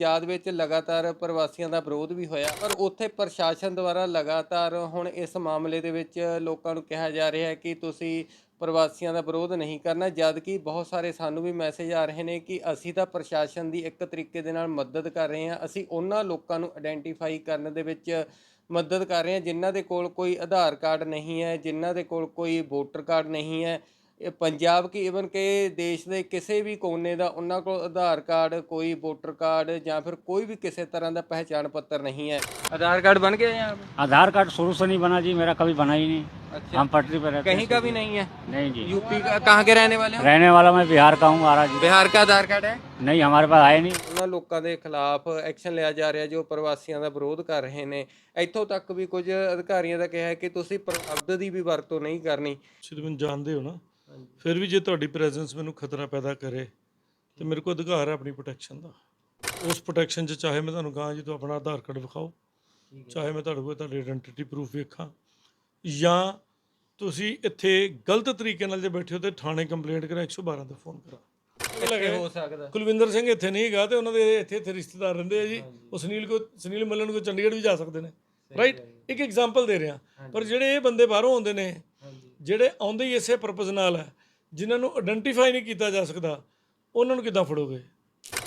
ਪੰਜਾਬ ਵਿੱਚ ਲਗਾਤਾਰ ਪ੍ਰਵਾਸੀਆਂ ਦਾ ਵਿਰੋਧ ਵੀ ਹੋਇਆ, ਪਰ ਉੱਥੇ ਪ੍ਰਸ਼ਾਸਨ ਦੁਆਰਾ ਲਗਾਤਾਰ ਹੁਣ ਇਸ ਮਾਮਲੇ ਦੇ ਵਿੱਚ ਲੋਕਾਂ ਨੂੰ ਕਿਹਾ ਜਾ ਰਿਹਾ ਹੈ ਕਿ ਤੁਸੀਂ ਪ੍ਰਵਾਸੀਆਂ ਦਾ ਵਿਰੋਧ ਨਹੀਂ ਕਰਨਾ ਜਦ ਕਿ ਬਹੁਤ ਸਾਰੇ ਸਾਨੂੰ ਵੀ ਮੈਸੇਜ ਆ ਰਹੇ ਨੇ ਕਿ ਅਸੀਂ ਤਾਂ ਪ੍ਰਸ਼ਾਸਨ ਦੀ ਇੱਕ ਤਰੀਕੇ ਦੇ ਨਾਲ ਮਦਦ ਕਰ ਰਹੇ ਹਾਂ, ਅਸੀਂ ਉਹਨਾਂ ਲੋਕਾਂ ਨੂੰ ਆਇਡੈਂਟੀਫਾਈ ਕਰਨ ਦੇ ਵਿੱਚ ਮਦਦ ਕਰ ਰਹੇ ਹਾਂ, ਜਿਨ੍ਹਾਂ ਦੇ ਕੋਲ ਕੋਈ ਆਧਾਰ ਕਾਰਡ ਨਹੀਂ ਹੈ, ਜਿਨ੍ਹਾਂ ਦੇ ਕੋਲ ਕੋਈ ਵੋਟਰ ਕਾਰਡ ਨਹੀਂ ਹੈ ਪੰਜਾਬ ਕੀ ਈਵਨ ਕਿ ਦੇਸ਼ ਦੇ ਕਿਸੇ ਵੀ ਕੋਨੇ ਦਾ ਉਹਨਾਂ ਕੋਲ ਆਧਾਰ ਕਾਰਡ ਕੋਈ ਵੋਟਰ ਕਾਰਡ ਜਾਂ ਫਿਰ ਕੋਈ ਵੀ ਕਿਸੇ ਤਰ੍ਹਾਂ ਦਾ ਪਹਿਚਾਣ ਪੱਤਰ ਨਹੀਂ ਹੈ ਆਧਾਰ ਕਾਰਡ ਬਣ ਗਿਆ यहाँ पे? आधार कार्ड शुरू से नहीं बना जी मेरा कभी बना ही नहीं अच्छा हम पटरी पर रहते कहीं हैं का भी नहीं है नहीं जी यूपी का कहाँ के रहने वाले हो रहने वाला मैं बिहार का हूँ आरा जी बिहार का आधार कार्ड है नहीं हमारे पास आए नहीं ਉਹਨਾਂ ਲੋਕਾਂ ਦੇ ਖਿਲਾਫ ਐਕਸ਼ਨ ਲਿਆ ਜਾ ਰਿਹਾ ਜੋ ਪ੍ਰਵਾਸੀਆਂ ਦਾ ਵਿਰੋਧ ਕਰ ਰਹੇ ਨੇ ਇੱਥੋਂ ਤੱਕ ਵੀ ਕੁਝ ਅਧਿਕਾਰੀਆਂ ਦਾ ਕਿਹਾ ਹੈ ਕਿ ਤੁਸੀਂ ਪ੍ਰਸ਼ਬਦ ਦੀ ਵੀ ਵਰਤੋਂ ਨਹੀਂ ਕਰਨੀ ਤੁਸੀਂ ਮੈਨੂੰ ਜਾਣਦੇ ਹੋ ਨਾ ਫਿਰ ਵੀ ਜੇ ਤੁਹਾਡੀ ਪ੍ਰੈਜ਼ੈਂਸ ਮੈਨੂੰ ਖਤਰਾ ਪੈਦਾ ਕਰੇ ਤੇ ਮੇਰੇ ਕੋਲ ਅਧਿਕਾਰ ਹੈ ਆਪਣੀ ਪ੍ਰੋਟੈਕਸ਼ਨ ਦਾ। ਉਸ ਪ੍ਰੋਟੈਕਸ਼ਨ 'ਚ ਚਾਹੇ ਮੈਂ ਤੁਹਾਨੂੰ ਕਹਾਂ ਜੀ ਤੂੰ ਆਪਣਾ ਆਧਾਰ ਕਾਰਡ ਵਿਖਾਓ ਚਾਹੇ ਮੈਂ ਤੁਹਾਡੇ ਕੋਲ ਤੁਹਾਡੀ ਆਇਡੈਂਟੀਟੀ ਪ੍ਰੂਫ ਵੇਖਾਂ ਜਾਂ ਤੁਸੀਂ ਇੱਥੇ ਗਲਤ ਤਰੀਕੇ ਨਾਲ ਜੇ ਬੈਠੇ ਹੋ ਤੇ ਥਾਣੇ ਕੰਪਲੇਂਟ ਕਰਾਂ 112 ਤੇ ਫੋਨ ਕਰਾਂ। ਕਿੱਥੇ ਹੋ ਸਕਦਾ। ਕੁਲਵਿੰਦਰ ਸਿੰਘ ਇੱਥੇ ਨਹੀਂ ਹੈਗਾ ਤੇ ਉਹਨਾਂ ਦੇ ਇੱਥੇ ਇੱਥੇ ਰਿਸ਼ਤੇਦਾਰ ਰਹਿੰਦੇ ਆ ਜੀ। ਉਹ ਸੁਨੀਲ ਕੋ ਸੁਨੀਲ ਮੱਲਨ ਕੋ ਚੰਡੀਗੜ੍ਹ ਵੀ ਜਾ ਸਕਦੇ ਨੇ ਰਾਈਟ ਇੱਕ ਐਗਜ਼ਾਮਪਲ ਦੇ ਰਿਹਾ। ਪਰ ਜਿਹੜੇ ਇਹ ਬੰਦੇ ਬਾਹਰੋਂ ਆਉਂਦੇ ਨੇ ਜਿਹੜੇ ਆਉਂਦੇ ਹੀ ਇਸੇ ਪਰਪਸ ਨਾਲ ਹੈ ਜਿਨ੍ਹਾਂ ਨੂੰ ਆਇਡੈਂਟੀਫਾਈ ਨਹੀਂ ਕੀਤਾ ਜਾ ਸਕਦਾ ਉਹਨਾਂ ਨੂੰ ਕਿੱਦਾਂ ਫੜੋਗੇ?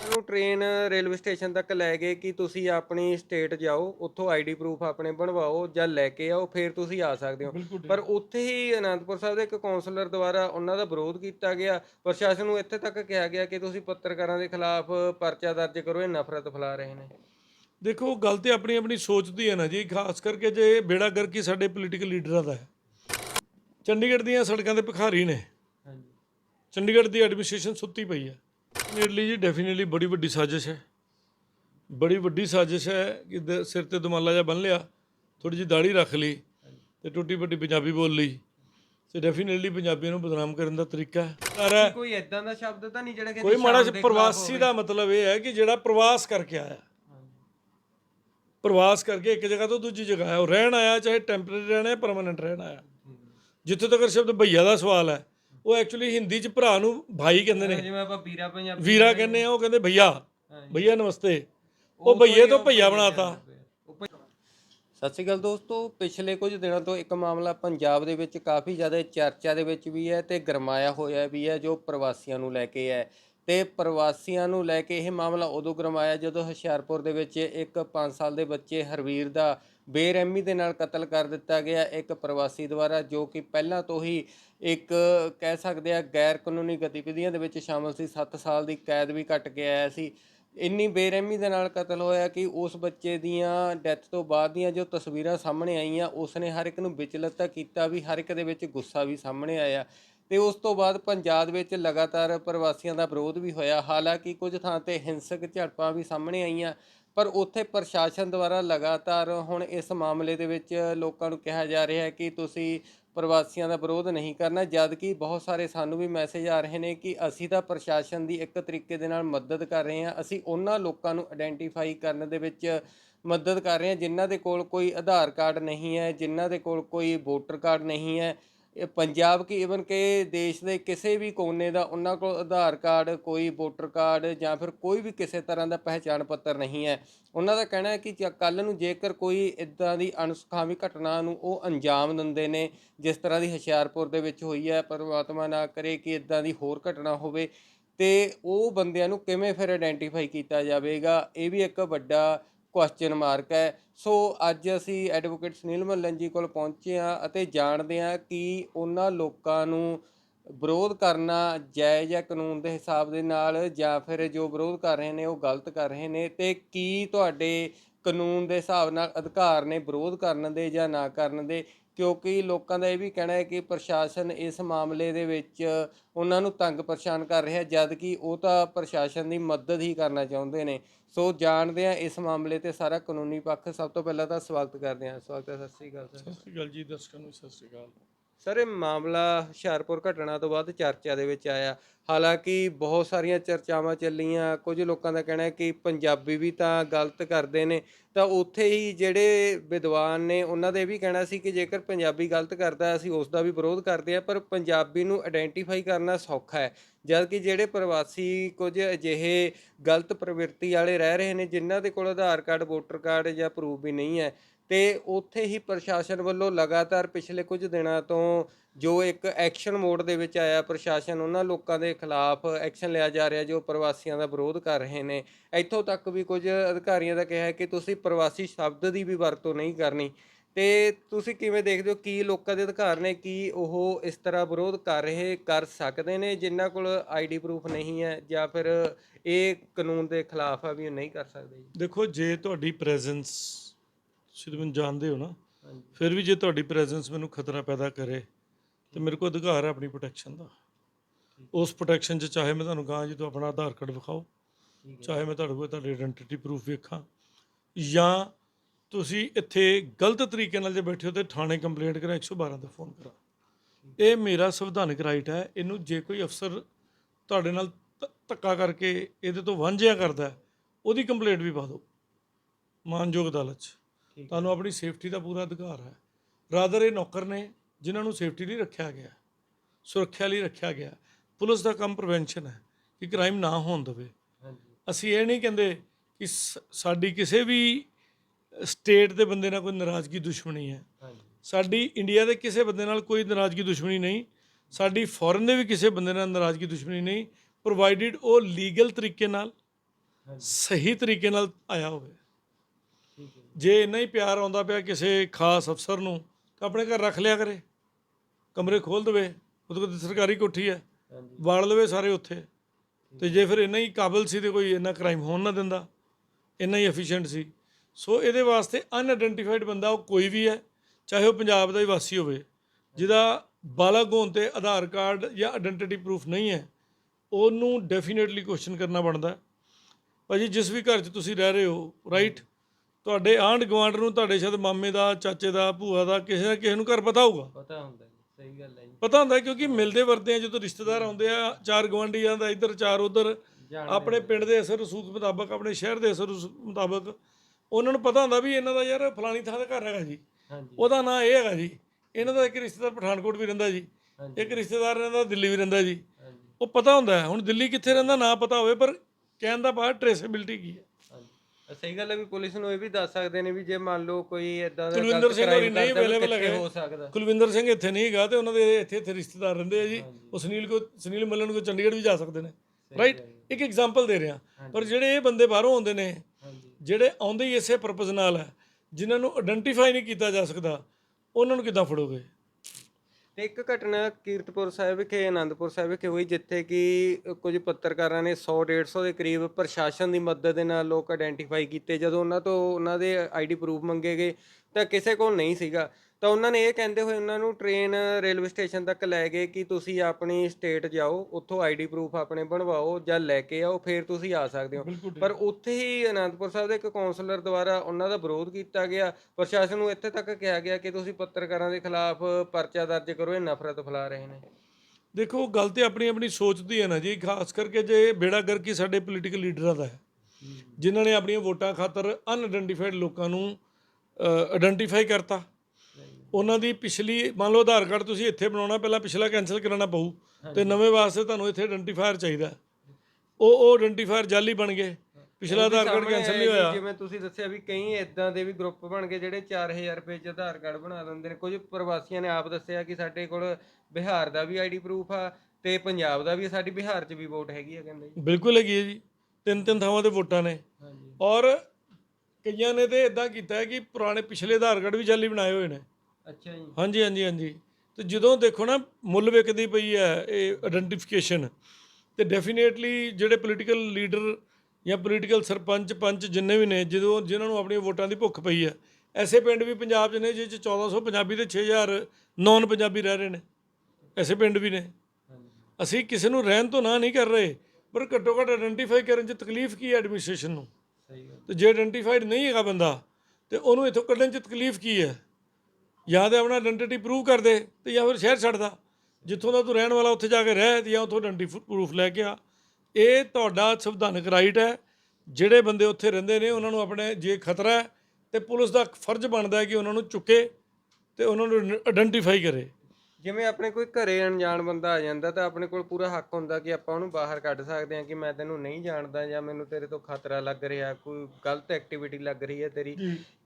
ਨੂੰ ਟ੍ਰੇਨ ਰੇਲਵੇ ਸਟੇਸ਼ਨ ਤੱਕ ਲੈ ਗਏ ਕਿ ਤੁਸੀਂ ਆਪਣੀ ਸਟੇਟ ਜਾਓ ਉੱਥੋਂ ਆਈਡੀ ਪ੍ਰੂਫ ਆਪਣੇ ਬਣਵਾਓ ਜਾਂ ਲੈ ਕੇ ਆਓ ਫਿਰ ਤੁਸੀਂ ਆ ਸਕਦੇ ਹੋ। ਪਰ ਉੱਥੇ ਹੀ ਅਨੰਦਪੁਰ ਸਾਹਿਬ ਦੇ ਇੱਕ ਕਾਉਂਸਲਰ ਦੁਆਰਾ ਉਹਨਾਂ ਦਾ ਵਿਰੋਧ ਕੀਤਾ ਗਿਆ। ਪ੍ਰਸ਼ਾਸਨ ਨੂੰ ਇੱਥੇ ਤੱਕ ਕਿਹਾ ਗਿਆ ਕਿ ਤੁਸੀਂ ਪੱਤਰਕਾਰਾਂ ਦੇ ਖਿਲਾਫ ਪਰਚਾ ਦਰਜ ਕਰੋ ਇਹ ਨਫ਼ਰਤ ਫੈਲਾ ਰਹੇ ਨੇ। ਦੇਖੋ ਗੱਲ ਤੇ ਆਪਣੀ ਆਪਣੀ ਸੋਚ ਦੀ ਹੈ ਨਾ ਜੀ ਖਾਸ ਕਰਕੇ ਜੇ ਬੇੜਾ ਗਰਕੀ ਸਾਡੇ ਪੋਲੀਟੀਕਲ ਲੀਡਰਾਂ ਦਾ ਹੈ। ਚੰਡੀਗੜ੍ਹ ਦੀਆਂ ਸੜਕਾਂ ਤੇ ਭਿਖਾਰੀ ਨੇ। ਹਾਂਜੀ। ਚੰਡੀਗੜ੍ਹ ਦੀ ਐਡਮਿਨਿਸਟ੍ਰੇਸ਼ਨ ਸੁੱਤੀ ਪਈ ਹੈ। ਨੀਡਲੀ ਜੀ ਡੈਫੀਨਿਟਲੀ ਬੜੀ ਵੱਡੀ ਸਾਜ਼ਿਸ਼ ਹੈ। ਬੜੀ ਵੱਡੀ ਸਾਜ਼ਿਸ਼ ਹੈ ਕਿ ਦ- ਸਿਰ ਤੇ ਦਮਾਲਾ ਜਿਹਾ ਬੰਨ ਲਿਆ ਥੋੜੀ ਜਿਹੀ ਦਾੜੀ ਰੱਖ ਲਈ ਤੇ ਟੁੱਟੀ ਵੱਡੀ ਪੰਜਾਬੀ ਬੋਲ ਲਈ। ਤੇ ਡੈਫੀਨਿਟਲੀ ਪੰਜਾਬੀਆਂ ਨੂੰ ਬਦਨਾਮ ਕਰਨ ਦਾ ਤਰੀਕਾ ਹੈ। ਪਰ ਹੈ ਕੋਈ ਇਦਾਂ ਦਾ ਸ਼ਬਦ ਤਾਂ ਨਹੀਂ ਜਿਹੜਾ ਕਿ ਕੋਈ ਮਾੜਾ ਪ੍ਰਵਾਸੀ ਦਾ ਮਤਲਬ ਇਹ ਹੈ ਕਿ ਜਿਹੜਾ ਪ੍ਰਵਾਸ ਕਰਕੇ ਆਇਆ। ਪ੍ਰਵਾਸ ਕਰਕੇ ਇੱਕ ਜਗ੍ਹਾ ਤੋਂ ਦੂਜੀ ਜਗ੍ਹਾ ਆਇਆ। ਉਹ ਰਹਿਣ ਆਇਆ ਚਾਹੇ ਟੈਂਪਰੇਰੀ ਰਹਿਣਾ ਹੈ ਪਰਮਨੈਂਟ ਰਹਿਣ ਆਇਆ। ਜਿੱਥੇ ਤੱਕ ਸ਼ਬਦ ਭਈਆ ਦਾ ਸਵਾਲ ਹੈ ਉਹ ਐਕਚੁਅਲੀ ਹਿੰਦੀ ਚ ਭਰਾ ਨੂੰ ਭਾਈ ਕਹਿੰਦੇ ਨੇ। ਜਿਵੇਂ ਆਪਾਂ ਵੀਰਾ ਪੰਜਾਬੀ ਵੀਰਾ ਕਹਿੰਦੇ ਆ ਉਹ ਕਹਿੰਦੇ ਭਈਆ। ਭਈਆ ਨਮਸਤੇ। ਉਹ ਭਈਏ ਤੋਂ ਭਈਆ ਬਣਾਤਾ। ਸਤਿ ਸ਼੍ਰੀ ਅਕਾਲ ਦੋਸਤੋ ਪਿਛਲੇ ਕੁਝ ਦਿਨਾਂ ਤੋਂ ਇੱਕ ਮਾਮਲਾ ਪੰਜਾਬ ਦੇ ਵਿੱਚ ਕਾਫੀ ਜ਼ਿਆਦਾ ਚਰਚਾ ਦੇ ਵਿੱਚ ਵੀ ਹੈ ਤੇ ਗਰਮਾਇਆ ਹੋਇਆ ਵੀ ਹੈ ਜੋ ਪ੍ਰਵਾਸੀਆਂ ਨੂੰ ਲੈ ਕੇ ਹੈ। ਤੇ ਪ੍ਰਵਾਸੀਆਂ ਨੂੰ ਲੈ ਕੇ ਇਹ ਮਾਮਲਾ ਉਦੋਂ ਗਰਮਾਇਆ ਜਦੋਂ ਹੁਸ਼ਿਆਰਪੁਰ ਦੇ ਵਿੱਚ ਇੱਕ 5 ਸਾਲ ਦੇ ਬੱਚੇ ਹਰਵੀਰ ਦਾ ਬੇਰਹਿਮੀ ਦੇ ਨਾਲ ਕਤਲ ਕਰ ਦਿੱਤਾ ਗਿਆ ਇੱਕ ਪ੍ਰਵਾਸੀ ਦੁਆਰਾ, ਜੋ ਕਿ ਪਹਿਲਾਂ ਤੋਂ ਹੀ ਇੱਕ ਕਹਿ ਸਕਦੇ ਆ ਗੈਰ ਕਾਨੂੰਨੀ ਗਤੀਵਿਧੀਆਂ ਦੇ ਵਿੱਚ ਸ਼ਾਮਲ ਸੀ। 7 ਸਾਲ ਦੀ ਕੈਦ ਵੀ ਕੱਟ ਕੇ ਆਇਆ ਸੀ। ਇੰਨੀ ਬੇਰਹਿਮੀ ਦੇ ਨਾਲ ਕਤਲ ਹੋਇਆ ਕਿ ਉਸ ਬੱਚੇ ਦੀਆਂ ਡੈਥ ਤੋਂ ਬਾਅਦ ਦੀਆਂ ਜੋ ਤਸਵੀਰਾਂ ਸਾਹਮਣੇ ਆਈਆਂ ਉਸਨੇ ਹਰ ਇੱਕ ਨੂੰ ਵਿਚਲਤ ਤਾਂ ਕੀਤਾ ਵੀ, ਹਰ ਇੱਕ ਦੇ ਵਿੱਚ ਗੁੱਸਾ ਵੀ ਸਾਹਮਣੇ ਆਇਆ। ਤੇ ਉਸ ਤੋਂ ਬਾਅਦ ਪੰਜਾਬ ਵਿੱਚ ਲਗਾਤਾਰ ਪ੍ਰਵਾਸੀਆਂ ਦਾ ਵਿਰੋਧ ਵੀ ਹੋਇਆ। ਹਾਲਾਂਕਿ ਕੁਝ ਥਾਂ ਤੇ ਹਿੰਸਕ ਝੜਪਾਂ ਵੀ ਸਾਹਮਣੇ ਆਈਆਂ। ਪਰ ਉੱਥੇ ਪ੍ਰਸ਼ਾਸਨ ਦੁਆਰਾ ਲਗਾਤਾਰ ਹੁਣ ਇਸ ਮਾਮਲੇ ਦੇ ਵਿੱਚ ਲੋਕਾਂ ਨੂੰ ਕਿਹਾ ਜਾ ਰਿਹਾ ਹੈ ਕਿ ਤੁਸੀਂ ਪ੍ਰਵਾਸੀਆਂ ਦਾ ਵਿਰੋਧ ਨਹੀਂ ਕਰਨਾ ਜਦ ਕਿ ਬਹੁਤ ਸਾਰੇ ਸਾਨੂੰ ਵੀ ਮੈਸੇਜ ਆ ਰਹੇ ਨੇ ਕਿ ਅਸੀਂ ਤਾਂ ਪ੍ਰਸ਼ਾਸਨ ਦੀ ਇੱਕ ਤਰੀਕੇ ਦੇ ਨਾਲ ਮਦਦ ਕਰ ਰਹੇ ਹਾਂ, ਅਸੀਂ ਉਹਨਾਂ ਲੋਕਾਂ ਨੂੰ ਆਇਡੈਂਟੀਫਾਈ ਕਰਨ ਦੇ ਵਿੱਚ ਮਦਦ ਕਰ ਰਹੇ ਹਾਂ, ਜਿਨ੍ਹਾਂ ਦੇ ਕੋਲ ਕੋਈ ਆਧਾਰ ਕਾਰਡ ਨਹੀਂ ਹੈ, ਜਿਨ੍ਹਾਂ ਦੇ ਕੋਲ ਕੋਈ ਵੋਟਰ ਕਾਰਡ ਨਹੀਂ ਹੈ ਪੰਜਾਬ ਕੀ ਈਵਨ ਕਿ ਦੇਸ਼ ਦੇ ਕਿਸੇ ਵੀ ਕੋਨੇ ਦਾ, ਉਹਨਾਂ ਕੋਲ ਆਧਾਰ ਕਾਰਡ, ਕੋਈ ਵੋਟਰ ਕਾਰਡ ਜਾਂ ਫਿਰ ਕੋਈ ਵੀ ਕਿਸੇ ਤਰ੍ਹਾਂ ਦਾ ਪਹਿਚਾਣ ਪੱਤਰ ਨਹੀਂ ਹੈ। ਉਹਨਾਂ ਦਾ ਕਹਿਣਾ ਹੈ ਕਿ ਕੱਲ ਨੂੰ ਜੇਕਰ ਕੋਈ ਇਦਾਂ ਦੀ ਅਣਸੁਖਾਵੀ ਘਟਨਾ ਨੂੰ ਉਹ ਅੰਜਾਮ ਦਿੰਦੇ ਨੇ, ਜਿਸ ਤਰ੍ਹਾਂ ਦੀ ਹੁਸ਼ਿਆਰਪੁਰ ਦੇ ਵਿੱਚ ਹੋਈ ਹੈ, ਪਰਮਾਤਮਾ ਨਾ ਕਰੇ ਕਿ ਇਦਾਂ ਦੀ ਹੋਰ ਘਟਨਾ ਹੋਵੇ, ਤੇ ਉਹ ਬੰਦਿਆਂ ਨੂੰ ਕਿਵੇਂ ਫਿਰ ਆਇਡੈਂਟੀਫਾਈ ਕੀਤਾ ਜਾਵੇਗਾ? ਇਹ ਵੀ ਇੱਕ ਵੱਡਾ ਕੁਐਸਚਨ ਮਾਰਕ ਹੈ। ਸੋ ਅੱਜ ਅਸੀਂ ਐਡਵੋਕੇਟ ਸੁਨੀਲ ਮੱਲਨ ਜੀ ਕੋਲ ਪਹੁੰਚੇ ਹਾਂ ਅਤੇ ਜਾਣਦੇ ਹਾਂ ਕਿ ਉਹਨਾਂ ਲੋਕਾਂ ਨੂੰ ਵਿਰੋਧ ਕਰਨਾ ਜਾਇਜ਼ ਹੈ ਕਾਨੂੰਨ ਦੇ ਹਿਸਾਬ ਦੇ ਨਾਲ ਜਾਂ ਫਿਰ ਜੋ ਵਿਰੋਧ ਕਰ ਰਹੇ ਨੇ ਉਹ ਗਲਤ ਕਰ ਰਹੇ ਨੇ ਤੇ ਕੀ ਤੁਹਾਡੇ ਕਾਨੂੰਨ ਦੇ ਹਿਸਾਬ ਨਾਲ ਅਧਿਕਾਰ ਨੇ ਵਿਰੋਧ ਕਰਨ ਦੇ ਜਾਂ ਨਾ ਕਰਨ ਦੇ? ਕਿਉਂਕਿ ਲੋਕਾਂ ਦਾ ਇਹ ਵੀ ਕਹਿਣਾ ਹੈ ਕਿ ਪ੍ਰਸ਼ਾਸਨ ਇਸ ਮਾਮਲੇ ਦੇ ਵਿੱਚ ਉਹਨਾਂ ਨੂੰ ਤੰਗ ਪਰੇਸ਼ਾਨ ਕਰ ਰਿਹਾ ਜਦ ਕਿ ਉਹ ਤਾਂ ਪ੍ਰਸ਼ਾਸਨ ਦੀ ਮਦਦ ਹੀ ਕਰਨਾ ਚਾਹੁੰਦੇ ਨੇ। ਸੋ ਜਾਣਦੇ ਆ ਇਸ ਮਾਮਲੇ ਤੇ ਸਾਰਾ ਕਾਨੂੰਨੀ ਪੱਖ। ਸਭ ਤੋਂ ਪਹਿਲਾਂ ਤਾਂ ਸਵਾਗਤ ਕਰਦੇ ਹਾਂ। ਸਵਾਗਤ ਹੈ, ਸਤਿ ਸ੍ਰੀ ਅਕਾਲ ਸਰ। ਸਤਿ ਸ਼੍ਰੀ ਅਕਾਲ ਜੀ ਦਰਸ਼ਕਾਂ ਨੂੰ ਸਤਿ ਸ਼੍ਰੀ ਅਕਾਲ। ਸਰ, ਇਹ ਮਾਮਲਾ ਹੁਸ਼ਿਆਰਪੁਰ ਘਟਨਾ ਤੋਂ ਬਾਅਦ ਚਰਚਾ ਦੇ ਵਿੱਚ ਆਇਆ। ਹਾਲਾਂਕਿ ਬਹੁਤ ਸਾਰੀਆਂ ਚਰਚਾਵਾਂ ਚੱਲੀਆਂ। ਕੁਝ ਲੋਕਾਂ ਦਾ ਕਹਿਣਾ ਹੈ ਕਿ ਪੰਜਾਬੀ ਵੀ ਤਾਂ ਗਲਤ ਕਰਦੇ ਨੇ, ਤਾਂ ਉੱਥੇ ਹੀ ਜਿਹੜੇ ਵਿਦਵਾਨ ਨੇ, ਉਹਨਾਂ ਦੇ ਵੀ ਕਹਿਣਾ ਸੀ ਕਿ ਜੇਕਰ ਪੰਜਾਬੀ ਗਲਤ ਕਰਦਾ ਅਸੀਂ ਉਸ ਦਾ ਵੀ ਵਿਰੋਧ ਕਰਦੇ ਆ ਪਰ ਪੰਜਾਬੀ ਨੂੰ ਆਇਡੈਂਟੀਫਾਈ ਕਰਨਾ ਸੌਖਾ ਹੈ। ਜਦ ਕਿ ਜਿਹੜੇ ਪ੍ਰਵਾਸੀ ਕੁਝ ਅਜਿਹੇ ਗਲਤ ਪ੍ਰਵਿਰਤੀ ਵਾਲੇ ਰਹਿ ਰਹੇ ਨੇ, ਜਿਨ੍ਹਾਂ ਦੇ ਕੋਲ ਆਧਾਰ ਕਾਰਡ, ਵੋਟਰ ਕਾਰਡ ਜਾਂ ਪ੍ਰੂਫ ਵੀ ਨਹੀਂ ਹੈ ਤੇ ਉੱਥੇ ਹੀ ਪ੍ਰਸ਼ਾਸਨ ਵੱਲੋਂ ਲਗਾਤਾਰ ਪਿਛਲੇ ਕੁਝ ਦਿਨਾਂ ਤੋਂ ਜੋ ਇੱਕ ਐਕਸ਼ਨ ਮੋਡ ਦੇ ਵਿੱਚ ਆਇਆ, ਪ੍ਰਸ਼ਾਸਨ ਉਹਨਾਂ ਲੋਕਾਂ ਦੇ ਖਿਲਾਫ ਐਕਸ਼ਨ ਲਿਆ ਜਾ ਰਿਹਾ ਜੋ ਪ੍ਰਵਾਸੀਆਂ ਦਾ ਵਿਰੋਧ ਕਰ ਰਹੇ ਨੇ। ਇੱਥੋਂ ਤੱਕ ਵੀ ਕੁਝ ਅਧਿਕਾਰੀਆਂ ਦਾ ਕਿਹਾ ਹੈ ਕਿ ਤੁਸੀਂ ਪ੍ਰਵਾਸੀ ਸ਼ਬਦ ਦੀ ਵੀ ਵਰਤੋਂ ਨਹੀਂ ਕਰਨੀ। ਤੇ ਤੁਸੀਂ ਕਿਵੇਂ ਦੇਖਦੇ ਹੋ, ਕੀ ਲੋਕਾਂ ਦੇ ਅਧਿਕਾਰ ਨੇ, ਕੀ ਉਹ ਇਸ ਤਰ੍ਹਾਂ ਵਿਰੋਧ ਕਰ ਰਹੇ, ਕਰ ਸਕਦੇ ਨੇ, ਜਿਨ੍ਹਾਂ ਕੋਲ ਆਈਡੀ ਪ੍ਰੂਫ ਨਹੀਂ ਹੈ ਜਾਂ ਫਿਰ ਇਹ ਕਾਨੂੰਨ ਦੇ ਖਿਲਾਫ ਆ ਵੀ ਉਹ ਨਹੀਂ ਕਰ ਸਕਦੇ ਦੇਖੋ, ਜੇ ਤੁਹਾਡੀ ਪ੍ਰੈਜ਼ੈਂਸ ਤੁਸੀਂ ਮੈਨੂੰ ਜਾਣਦੇ ਹੋ ਨਾ। ਫਿਰ ਵੀ ਜੇ ਤੁਹਾਡੀ ਪ੍ਰੈਜ਼ੈਂਸ ਮੈਨੂੰ ਖਤਰਾ ਪੈਦਾ ਕਰੇ ਤੇ ਮੇਰੇ ਕੋਲ ਅਧਿਕਾਰ ਹੈ ਆਪਣੀ ਪ੍ਰੋਟੈਕਸ਼ਨ ਦਾ। ਉਸ ਪ੍ਰੋਟੈਕਸ਼ਨ 'ਚ ਚਾਹੇ ਮੈਂ ਤੁਹਾਨੂੰ ਕਹਾਂ ਜੀ ਤੂੰ ਆਪਣਾ ਆਧਾਰ ਕਾਰਡ ਵਿਖਾਓ ਚਾਹੇ ਮੈਂ ਤੁਹਾਡੇ ਕੋਲ ਤੁਹਾਡੀ ਆਇਡੈਂਟੀਟੀ ਪ੍ਰੂਫ ਵੇਖਾਂ ਜਾਂ ਤੁਸੀਂ ਇੱਥੇ ਗਲਤ ਤਰੀਕੇ ਨਾਲ ਜੇ ਬੈਠੇ ਹੋ ਤੇ ਥਾਣੇ ਕੰਪਲੇਂਟ ਕਰਾਂ 112 ਤੇ ਫੋਨ ਕਰਾਂ। ਇਹ ਮੇਰਾ ਸੰਵਿਧਾਨਕ ਰਾਈਟ ਹੈ। ਇਹਨੂੰ ਜੇ ਕੋਈ ਅਫਸਰ ਤੁਹਾਡੇ ਨਾਲ ਧੱਕਾ ਕਰਕੇ ਇਹਦੇ ਤੋਂ ਵਾਂਝਿਆ ਕਰਦਾ ਉਹਦੀ ਕੰਪਲੇਂਟ ਵੀ ਪਾ ਦਿਓ। ਮਾਨਯੋਗ ਅਦਾਲਤ 'ਚ। ਤੁਹਾਨੂੰ ਆਪਣੀ ਸੇਫਟੀ ਦਾ ਪੂਰਾ ਅਧਿਕਾਰ ਹੈ। ਰਾਦਰ ਇਹ ਨੌਕਰ ਨੇ ਜਿਨ੍ਹਾਂ ਨੂੰ ਸੇਫਟੀ ਲਈ ਰੱਖਿਆ ਗਿਆ ਸੁਰੱਖਿਆ ਲਈ ਰੱਖਿਆ ਗਿਆ ਪੁਲਿਸ ਦਾ ਕੰਮ ਪ੍ਰੀਵੈਂਸ਼ਨ ਹੈ ਕਿ ਕ੍ਰਾਈਮ ਨਾ ਹੋਣ ਦੇਵੇ। ਅਸੀਂ ਇਹ ਨਹੀਂ ਕਹਿੰਦੇ ਕਿ ਸਾਡੀ ਕਿਸੇ ਵੀ ਸਟੇਟ ਦੇ ਬੰਦੇ ਨਾਲ ਕੋਈ ਨਾਰਾਜ਼ਗੀ ਦੁਸ਼ਮਣੀ ਹੈ। ਸਾਡੀ ਇੰਡੀਆ ਦੇ ਕਿਸੇ ਬੰਦੇ ਨਾਲ ਕੋਈ ਨਾਰਾਜ਼ਗੀ ਦੁਸ਼ਮਣੀ ਨਹੀਂ। ਸਾਡੀ ਫੋਰਨ ਦੇ ਵੀ ਕਿਸੇ ਬੰਦੇ ਨਾਲ ਨਾਰਾਜ਼ਗੀ ਦੁਸ਼ਮਣੀ ਨਹੀਂ। ਪ੍ਰੋਵਾਈਡਿਡ ਉਹ ਲੀਗਲ ਤਰੀਕੇ ਨਾਲ ਸਹੀ ਤਰੀਕੇ ਨਾਲ ਆਇਆ ਹੋਵੇ। ਜੇ ਇੰਨਾ ਹੀ ਪਿਆਰ ਆਉਂਦਾ ਪਿਆ ਕਿਸੇ ਖਾਸ ਅਫਸਰ ਨੂੰ ਤਾਂ ਆਪਣੇ ਘਰ ਰੱਖ ਲਿਆ ਕਰੇ। ਕਮਰੇ ਖੋਲ ਦੇਵੇ ਉਹਦੇ ਕੋਲ ਤਾਂ ਸਰਕਾਰੀ ਕੋਠੀ ਹੈ ਵਾੜ ਲਵੇ ਸਾਰੇ ਉੱਥੇ। ਤੇ ਜੇ ਫਿਰ ਇੰਨਾ ਹੀ ਕਾਬਲ ਸੀ ਤੇ ਕੋਈ ਇੰਨਾ ਕ੍ਰਾਈਮ ਹੋਣ ਨਾ ਦਿੰਦਾ ਇੰਨਾ ਹੀ ਐਫੀਸ਼ੀਐਂਟ ਸੀ। ਸੋ ਇਹਦੇ ਵਾਸਤੇ ਅਨਆਇਡੈਂਟੀਫਾਈਡ ਬੰਦਾ ਉਹ ਕੋਈ ਵੀ ਹੈ ਚਾਹੇ ਉਹ ਪੰਜਾਬ ਦਾ ਹੀ ਵਾਸੀ ਹੋਵੇ ਜਿਹਦਾ ਬਾਲਗ ਹੋਣ ਤੇ ਆਧਾਰ ਕਾਰਡ ਜਾਂ ਆਇਡੈਂਟੀਟੀ ਪ੍ਰੂਫ ਨਹੀਂ ਹੈ ਉਹਨੂੰ ਡੈਫੀਨੇਟਲੀ ਕੁਐਸਚਨ ਕਰਨਾ ਬਣਦਾ। ਭਾਜੀ ਜਿਸ ਵੀ ਘਰ 'ਚ ਤੁਸੀਂ ਰਹਿ ਰਹੇ ਹੋ ਰਾਈਟ ਤੁਹਾਡੇ ਆਂਢ ਗੁਆਂਢ ਨੂੰ ਤੁਹਾਡੇ ਸ਼ਾਇਦ ਮਾਮੇ ਦਾ ਚਾਚੇ ਦਾ ਭੂਆ ਦਾ ਕਿਸੇ ਨਾ ਕਿਸੇ ਨੂੰ ਘਰ ਪਤਾ ਹੋਊਗਾ? ਪਤਾ ਹੁੰਦਾ ਜੀ ਸਹੀ ਗੱਲ ਹੈ ਜੀ। ਪਤਾ ਹੁੰਦਾ ਕਿਉਂਕਿ ਮਿਲਦੇ ਵਰਤੇ ਆ ਜਦੋਂ ਰਿਸ਼ਤੇਦਾਰ ਆਉਂਦੇ ਆ ਚਾਰ ਗਵਾਂਢੀਆਂ ਦਾ ਇੱਧਰ ਚਾਰ ਉਧਰ ਜਾਣਦੇ ਆਪਣੇ ਪਿੰਡ ਦੇ ਅਸਰ ਰਸੂਖ ਮੁਤਾਬਕ ਆਪਣੇ ਸ਼ਹਿਰ ਦੇ ਅਸਰ ਰਸੂਖ ਮੁਤਾਬਕ ਉਹਨਾਂ ਨੂੰ ਪਤਾ ਹੁੰਦਾ ਵੀ ਇਹਨਾਂ ਦਾ ਯਾਰ ਫਲਾਣੀ ਥਾਂ ਦਾ ਘਰ ਹੈਗਾ ਜੀ। ਹਾਂਜੀ। ਉਹਦਾ ਨਾਂ ਇਹ ਹੈਗਾ ਜੀ। ਇਹਨਾਂ ਦਾ ਇੱਕ ਰਿਸ਼ਤੇਦਾਰ ਪਠਾਨਕੋਟ ਵੀ ਰਹਿੰਦਾ ਜੀ। ਹਾਂਜੀ। ਇੱਕ ਰਿਸ਼ਤੇਦਾਰ ਰਹਿੰਦਾ ਦਿੱਲੀ ਵੀ ਰਹਿੰਦਾ ਜੀ। ਹਾਂਜੀ। ਉਹ ਪਤਾ ਹੁੰਦਾ ਹੈ। ਹੁਣ ਦਿੱਲੀ ਕਿੱਥੇ ਰਹਿੰਦਾ ਨਾ ਪਤਾ ਹੋਵੇ ਪਰ ਕਹਿਣ ਦਾ ਬਾਅਦ ਟ੍ਰੇਸੇਬਿਲਟੀ ਕੀ ਹੈ? ਸਹੀ ਗੱਲ ਹੈ ਵੀ ਪੁਲਿਸ ਨੂੰ ਇਹ ਵੀ ਦੱਸ ਸਕਦੇ ਨੇ ਵੀ ਜੇ ਮੰਨ ਲਓ ਕੋਈ ਇਦਾਂ ਦਾ ਕੁਲਵਿੰਦਰ ਸਿੰਘ ਹੋਰੀ ਨਹੀਂ ਕਿੱਥੇ ਹੈਗੇ। ਹੋ ਸਕਦਾ। ਕੁਲਵਿੰਦਰ ਸਿੰਘ ਇੱਥੇ ਨਹੀਂ ਹੈਗਾ ਤੇ ਉਹਨਾਂ ਦੇ ਇੱਥੇ ਇੱਥੇ ਰਿਸ਼ਤੇਦਾਰ ਰਹਿੰਦੇ ਆ ਜੀ। ਉਹ ਸੁਨੀਲ ਕੋ ਸੁਨੀਲ ਮੱਲਨ ਕੋ ਚੰਡੀਗੜ੍ਹ ਵੀ ਜਾ ਸਕਦੇ ਨੇ। ਰਾਈਟ ਇੱਕ ਐਗਜ਼ਾਮਪਲ ਦੇ ਰਿਹਾ। ਪਰ ਜਿਹੜੇ ਇਹ ਬੰਦੇ ਬਾਹਰੋਂ ਆਉਂਦੇ ਨੇ ਜਿਹੜੇ ਆਉਂਦੇ ਹੀ ਇਸੇ ਪਰਪਸ ਨਾਲ ਹੈ ਜਿਨ੍ਹਾਂ ਨੂੰ ਆਇਡੈਂਟੀਫਾਈ ਨਹੀਂ ਕੀਤਾ ਜਾ ਸਕਦਾ ਉਹਨਾਂ ਨੂੰ ਕਿੱਦਾਂ ਫੜੋਗੇ? ਤੇ ਇੱਕ ਘਟਨਾ ਕੀਰਤਪੁਰ ਸਾਹਿਬ ਵਿਖੇ ਆਨੰਦਪੁਰ ਸਾਹਿਬ ਵਿਖੇ ਹੋਈ, ਜਿੱਥੇ ਕਿ ਕੁਝ ਪੱਤਰਕਾਰਾਂ ਨੇ 100 150 ਦੇ ਕਰੀਬ ਪ੍ਰਸ਼ਾਸਨ ਦੀ ਮਦਦ ਦੇ ਨਾਲ ਲੋਕ ਆਇਡੈਂਟੀਫਾਈ ਕੀਤੇ। ਜਦੋਂ ਉਹਨਾਂ ਤੋਂ ਉਹਨਾਂ ਦੇ ਆਈਡੀ ਪ੍ਰੂਫ ਮੰਗੇ ਗਏ ਤਾਂ ਕਿਸੇ ਕੋਲ ਨਹੀਂ ਸੀਗਾ। ਤਾਂ ਉਹਨਾਂ ਨੇ ਇਹ ਕਹਿੰਦੇ ਹੋਏ ਉਹਨਾਂ ਨੂੰ ਟ੍ਰੇਨ ਰੇਲਵੇ ਸਟੇਸ਼ਨ ਤੱਕ ਲੈ ਗਏ ਕਿ ਤੁਸੀਂ ਆਪਣੀ ਸਟੇਟ ਜਾਓ ਉੱਥੋਂ ਆਈਡੀ ਪ੍ਰੂਫ ਆਪਣੇ ਬਣਵਾਓ ਜਾਂ ਲੈ ਕੇ ਆਓ ਫਿਰ ਤੁਸੀਂ ਆ ਸਕਦੇ ਹੋ। ਪਰ ਉੱਥੇ ਹੀ ਅਨੰਦਪੁਰ ਸਾਹਿਬ ਦੇ ਇੱਕ ਕਾਉਂਸਲਰ ਦੁਆਰਾ ਉਹਨਾਂ ਦਾ ਵਿਰੋਧ ਕੀਤਾ ਗਿਆ। ਪ੍ਰਸ਼ਾਸਨ ਨੂੰ ਇੱਥੇ ਤੱਕ ਕਿਹਾ ਗਿਆ ਕਿ ਤੁਸੀਂ ਪੱਤਰਕਾਰਾਂ ਦੇ ਖਿਲਾਫ ਪਰਚਾ ਦਰਜ ਕਰੋ ਇਹ ਨਫ਼ਰਤ ਫੈਲਾ ਰਹੇ ਨੇ। ਦੇਖੋ ਗੱਲ ਤੇ ਆਪਣੀ ਆਪਣੀ ਸੋਚ ਦੀ ਹੈ ਨਾ ਜੀ। ਖਾਸ ਕਰਕੇ ਜੇ ਬੇੜਾ ਗਰਕੀ ਸਾਡੇ ਪੋਲੀਟੀਕਲ ਲੀਡਰਾਂ ਦਾ ਹੈ ਜਿਨ੍ਹਾਂ ਨੇ ਆਪਣੀਆਂ ਵੋਟਾਂ ਖਾਤਰ ਅਨਆਇਡੈਂਟੀਫਾਈਡ ਲੋਕਾਂ ਨੂੰ ਆਇਡੈਂਟੀਫਾਈ ਕਰਤਾ। ਉਹਨਾਂ ਦੀ ਪਿਛਲੀ ਮੰਨ ਲਓ ਆਧਾਰ ਕਾਰਡ ਤੁਸੀਂ ਇੱਥੇ ਬਣਾਉਣਾ ਪਹਿਲਾਂ ਪਿਛਲਾ ਕੈਨਸਲ ਕਰਾਉਣਾ ਪਊ ਤੇ ਨਵੇਂ ਵਾਸਤੇ ਤੁਹਾਨੂੰ ਇੱਥੇ ਆਇਡੈਂਟੀਫਾਇਰ ਚਾਹੀਦਾ। ਉਹ ਉਹ ਆਇਡੈਂਟੀਫਾਇਰ ਜਾਲੀ ਬਣ ਗਏ ਪਿਛਲਾ ਆਧਾਰ ਕਾਰਡ ਕੈਨਸਲ ਨਹੀਂ ਹੋਇਆ। ਜਿਵੇਂ ਤੁਸੀਂ ਦੱਸਿਆ ਵੀ ਕਈ ਇਦਾਂ ਦੇ ਵੀ ਗਰੁੱਪ ਬਣ ਗਏ ਜਿਹੜੇ 4000 ਰੁਪਏ ਚ ਆਧਾਰ ਕਾਰਡ ਬਣਾ ਦਿੰਦੇ ਨੇ। ਕੁਝ ਪ੍ਰਵਾਸੀਆਂ ਨੇ ਆਪ ਦੱਸਿਆ ਕਿ ਸਾਡੇ ਕੋਲ ਬਿਹਾਰ ਦਾ ਵੀ ਆਈਡੀ ਪ੍ਰੂਫ ਆ ਤੇ ਪੰਜਾਬ ਦਾ ਵੀ ਆ, ਸਾਡੀ ਬਿਹਾਰ 'ਚ ਵੀ ਵੋਟ ਹੈਗੀ ਆ ਕਹਿੰਦੇ ਜੀ। ਬਿਲਕੁਲ ਹੈਗੀ ਹੈ ਜੀ ਤਿੰਨ ਤਿੰਨ ਥਾਵਾਂ ਤੇ ਵੋਟਾਂ ਨੇ। ਹਾਂਜੀ। ਔਰ ਕਈਆਂ ਨੇ ਤੇ ਇਦਾਂ ਕੀਤਾ ਹੈ ਕਿ ਪੁਰਾਣੇ ਪਿਛਲੇ ਆਧਾਰ ਕਾਰਡ ਵੀ ਜਾਲੀ ਬਣਾਏ ਹੋਏ ਨੇ। ਅੱਛਾ ਜੀ। ਹਾਂਜੀ ਹਾਂਜੀ ਹਾਂਜੀ। ਤੇ ਜਦੋਂ ਦੇਖੋ ਨਾ ਮੁੱਲ ਵਿਕਦੀ ਪਈ ਹੈ ਇਹ ਆਇਡੈਂਟੀਫਿਕੇਸ਼ਨ ਤੇ ਡੈਫੀਨੇਟਲੀ ਜਿਹੜੇ ਪੋਲੀਟੀਕਲ ਲੀਡਰ ਜਾਂ ਪੋਲੀਟੀਕਲ ਸਰਪੰਚ ਪੰਚ ਜਿੰਨੇ ਵੀ ਨੇ ਜਦੋਂ ਜਿਨ੍ਹਾਂ ਨੂੰ ਆਪਣੀਆਂ ਵੋਟਾਂ ਦੀ ਭੁੱਖ ਪਈ ਹੈ ਐਸੇ ਪਿੰਡ ਵੀ ਪੰਜਾਬ 'ਚ ਨੇ ਜਿਹ 'ਚ 1400 ਪੰਜਾਬੀ ਤੇ 6000 ਨੌਨ ਪੰਜਾਬੀ ਰਹਿ ਰਹੇ ਨੇ। ਐਸੇ ਪਿੰਡ ਵੀ ਨੇ। ਅਸੀਂ ਕਿਸੇ ਨੂੰ ਰਹਿਣ ਤੋਂ ਨਾ ਨਹੀਂ ਕਰ ਰਹੇ ਪਰ ਘੱਟੋ ਘੱਟ ਆਇਡੈਂਟੀਫਾਈ ਕਰਨ 'ਚ ਤਕਲੀਫ ਕੀ ਹੈ ਐਡਮਿਨਿਸਟ੍ਰੇਸ਼ਨ ਨੂੰ? ਸਹੀ ਗੱਲ। ਤੇ ਜੇ ਆਇਡੈਂਟੀਫਾਈਡ ਨਹੀਂ ਹੈਗਾ ਬੰਦਾ ਤੇ ਉਹਨੂੰ ਇੱਥੋਂ ਕੱਢਣ 'ਚ ਤਕਲੀਫ ਕੀ ਹੈ? ਜਾਂ ਤੇ ਆਪਣਾ ਆਇਡੈਂਟੀਟੀ ਪ੍ਰੂਵ ਕਰ ਦੇ ਤੇ ਜਾਂ ਫਿਰ ਸ਼ਹਿਰ ਛੱਡਦਾ ਜਿੱਥੋਂ ਦਾ ਤੂੰ ਰਹਿਣ ਵਾਲਾ, ਉੱਥੇ ਜਾ ਕੇ ਰਹਿ ਜਾਂ ਉੱਥੋਂ ਡੰਡੀ ਪ੍ਰੂਫ ਲੈ ਕੇ ਆ। ਇਹ ਤੁਹਾਡਾ ਸੰਵਿਧਾਨਕ ਰਾਈਟ ਹੈ। ਜਿਹੜੇ ਬੰਦੇ ਉੱਥੇ ਰਹਿੰਦੇ ਨੇ, ਉਹਨਾਂ ਨੂੰ ਆਪਣੇ ਜੇ ਖਤਰਾ ਹੈ ਤੇ ਪੁਲਿਸ ਦਾ ਫਰਜ਼ ਬਣਦਾ ਹੈ ਕਿ ਉਹਨਾਂ ਨੂੰ ਚੁੱਕੇ ਤੇ ਉਹਨਾਂ ਨੂੰ ਆਇਡੈਂਟੀਫਾਈ ਕਰੇ। ਜਿਵੇਂ ਆਪਣੇ ਕੋਈ ਘਰੇ ਅਣਜਾਣ ਬੰਦਾ ਆ ਜਾਂਦਾ ਤਾਂ ਆਪਣੇ ਕੋਲ ਪੂਰਾ ਹੱਕ ਹੁੰਦਾ ਕਿ ਆਪਾਂ ਉਹਨੂੰ ਬਾਹਰ ਕੱਢ ਸਕਦੇ ਹਾਂ ਕਿ ਮੈਂ ਤੈਨੂੰ ਨਹੀਂ ਜਾਣਦਾ ਜਾਂ ਮੈਨੂੰ ਤੇਰੇ ਤੋਂ ਖਤਰਾ ਲੱਗ ਰਿਹਾ ਕੋਈ ਗਲਤ ਐਕਟੀਵਿਟੀ ਲੱਗ ਰਹੀ ਹੈ ਤੇਰੀ।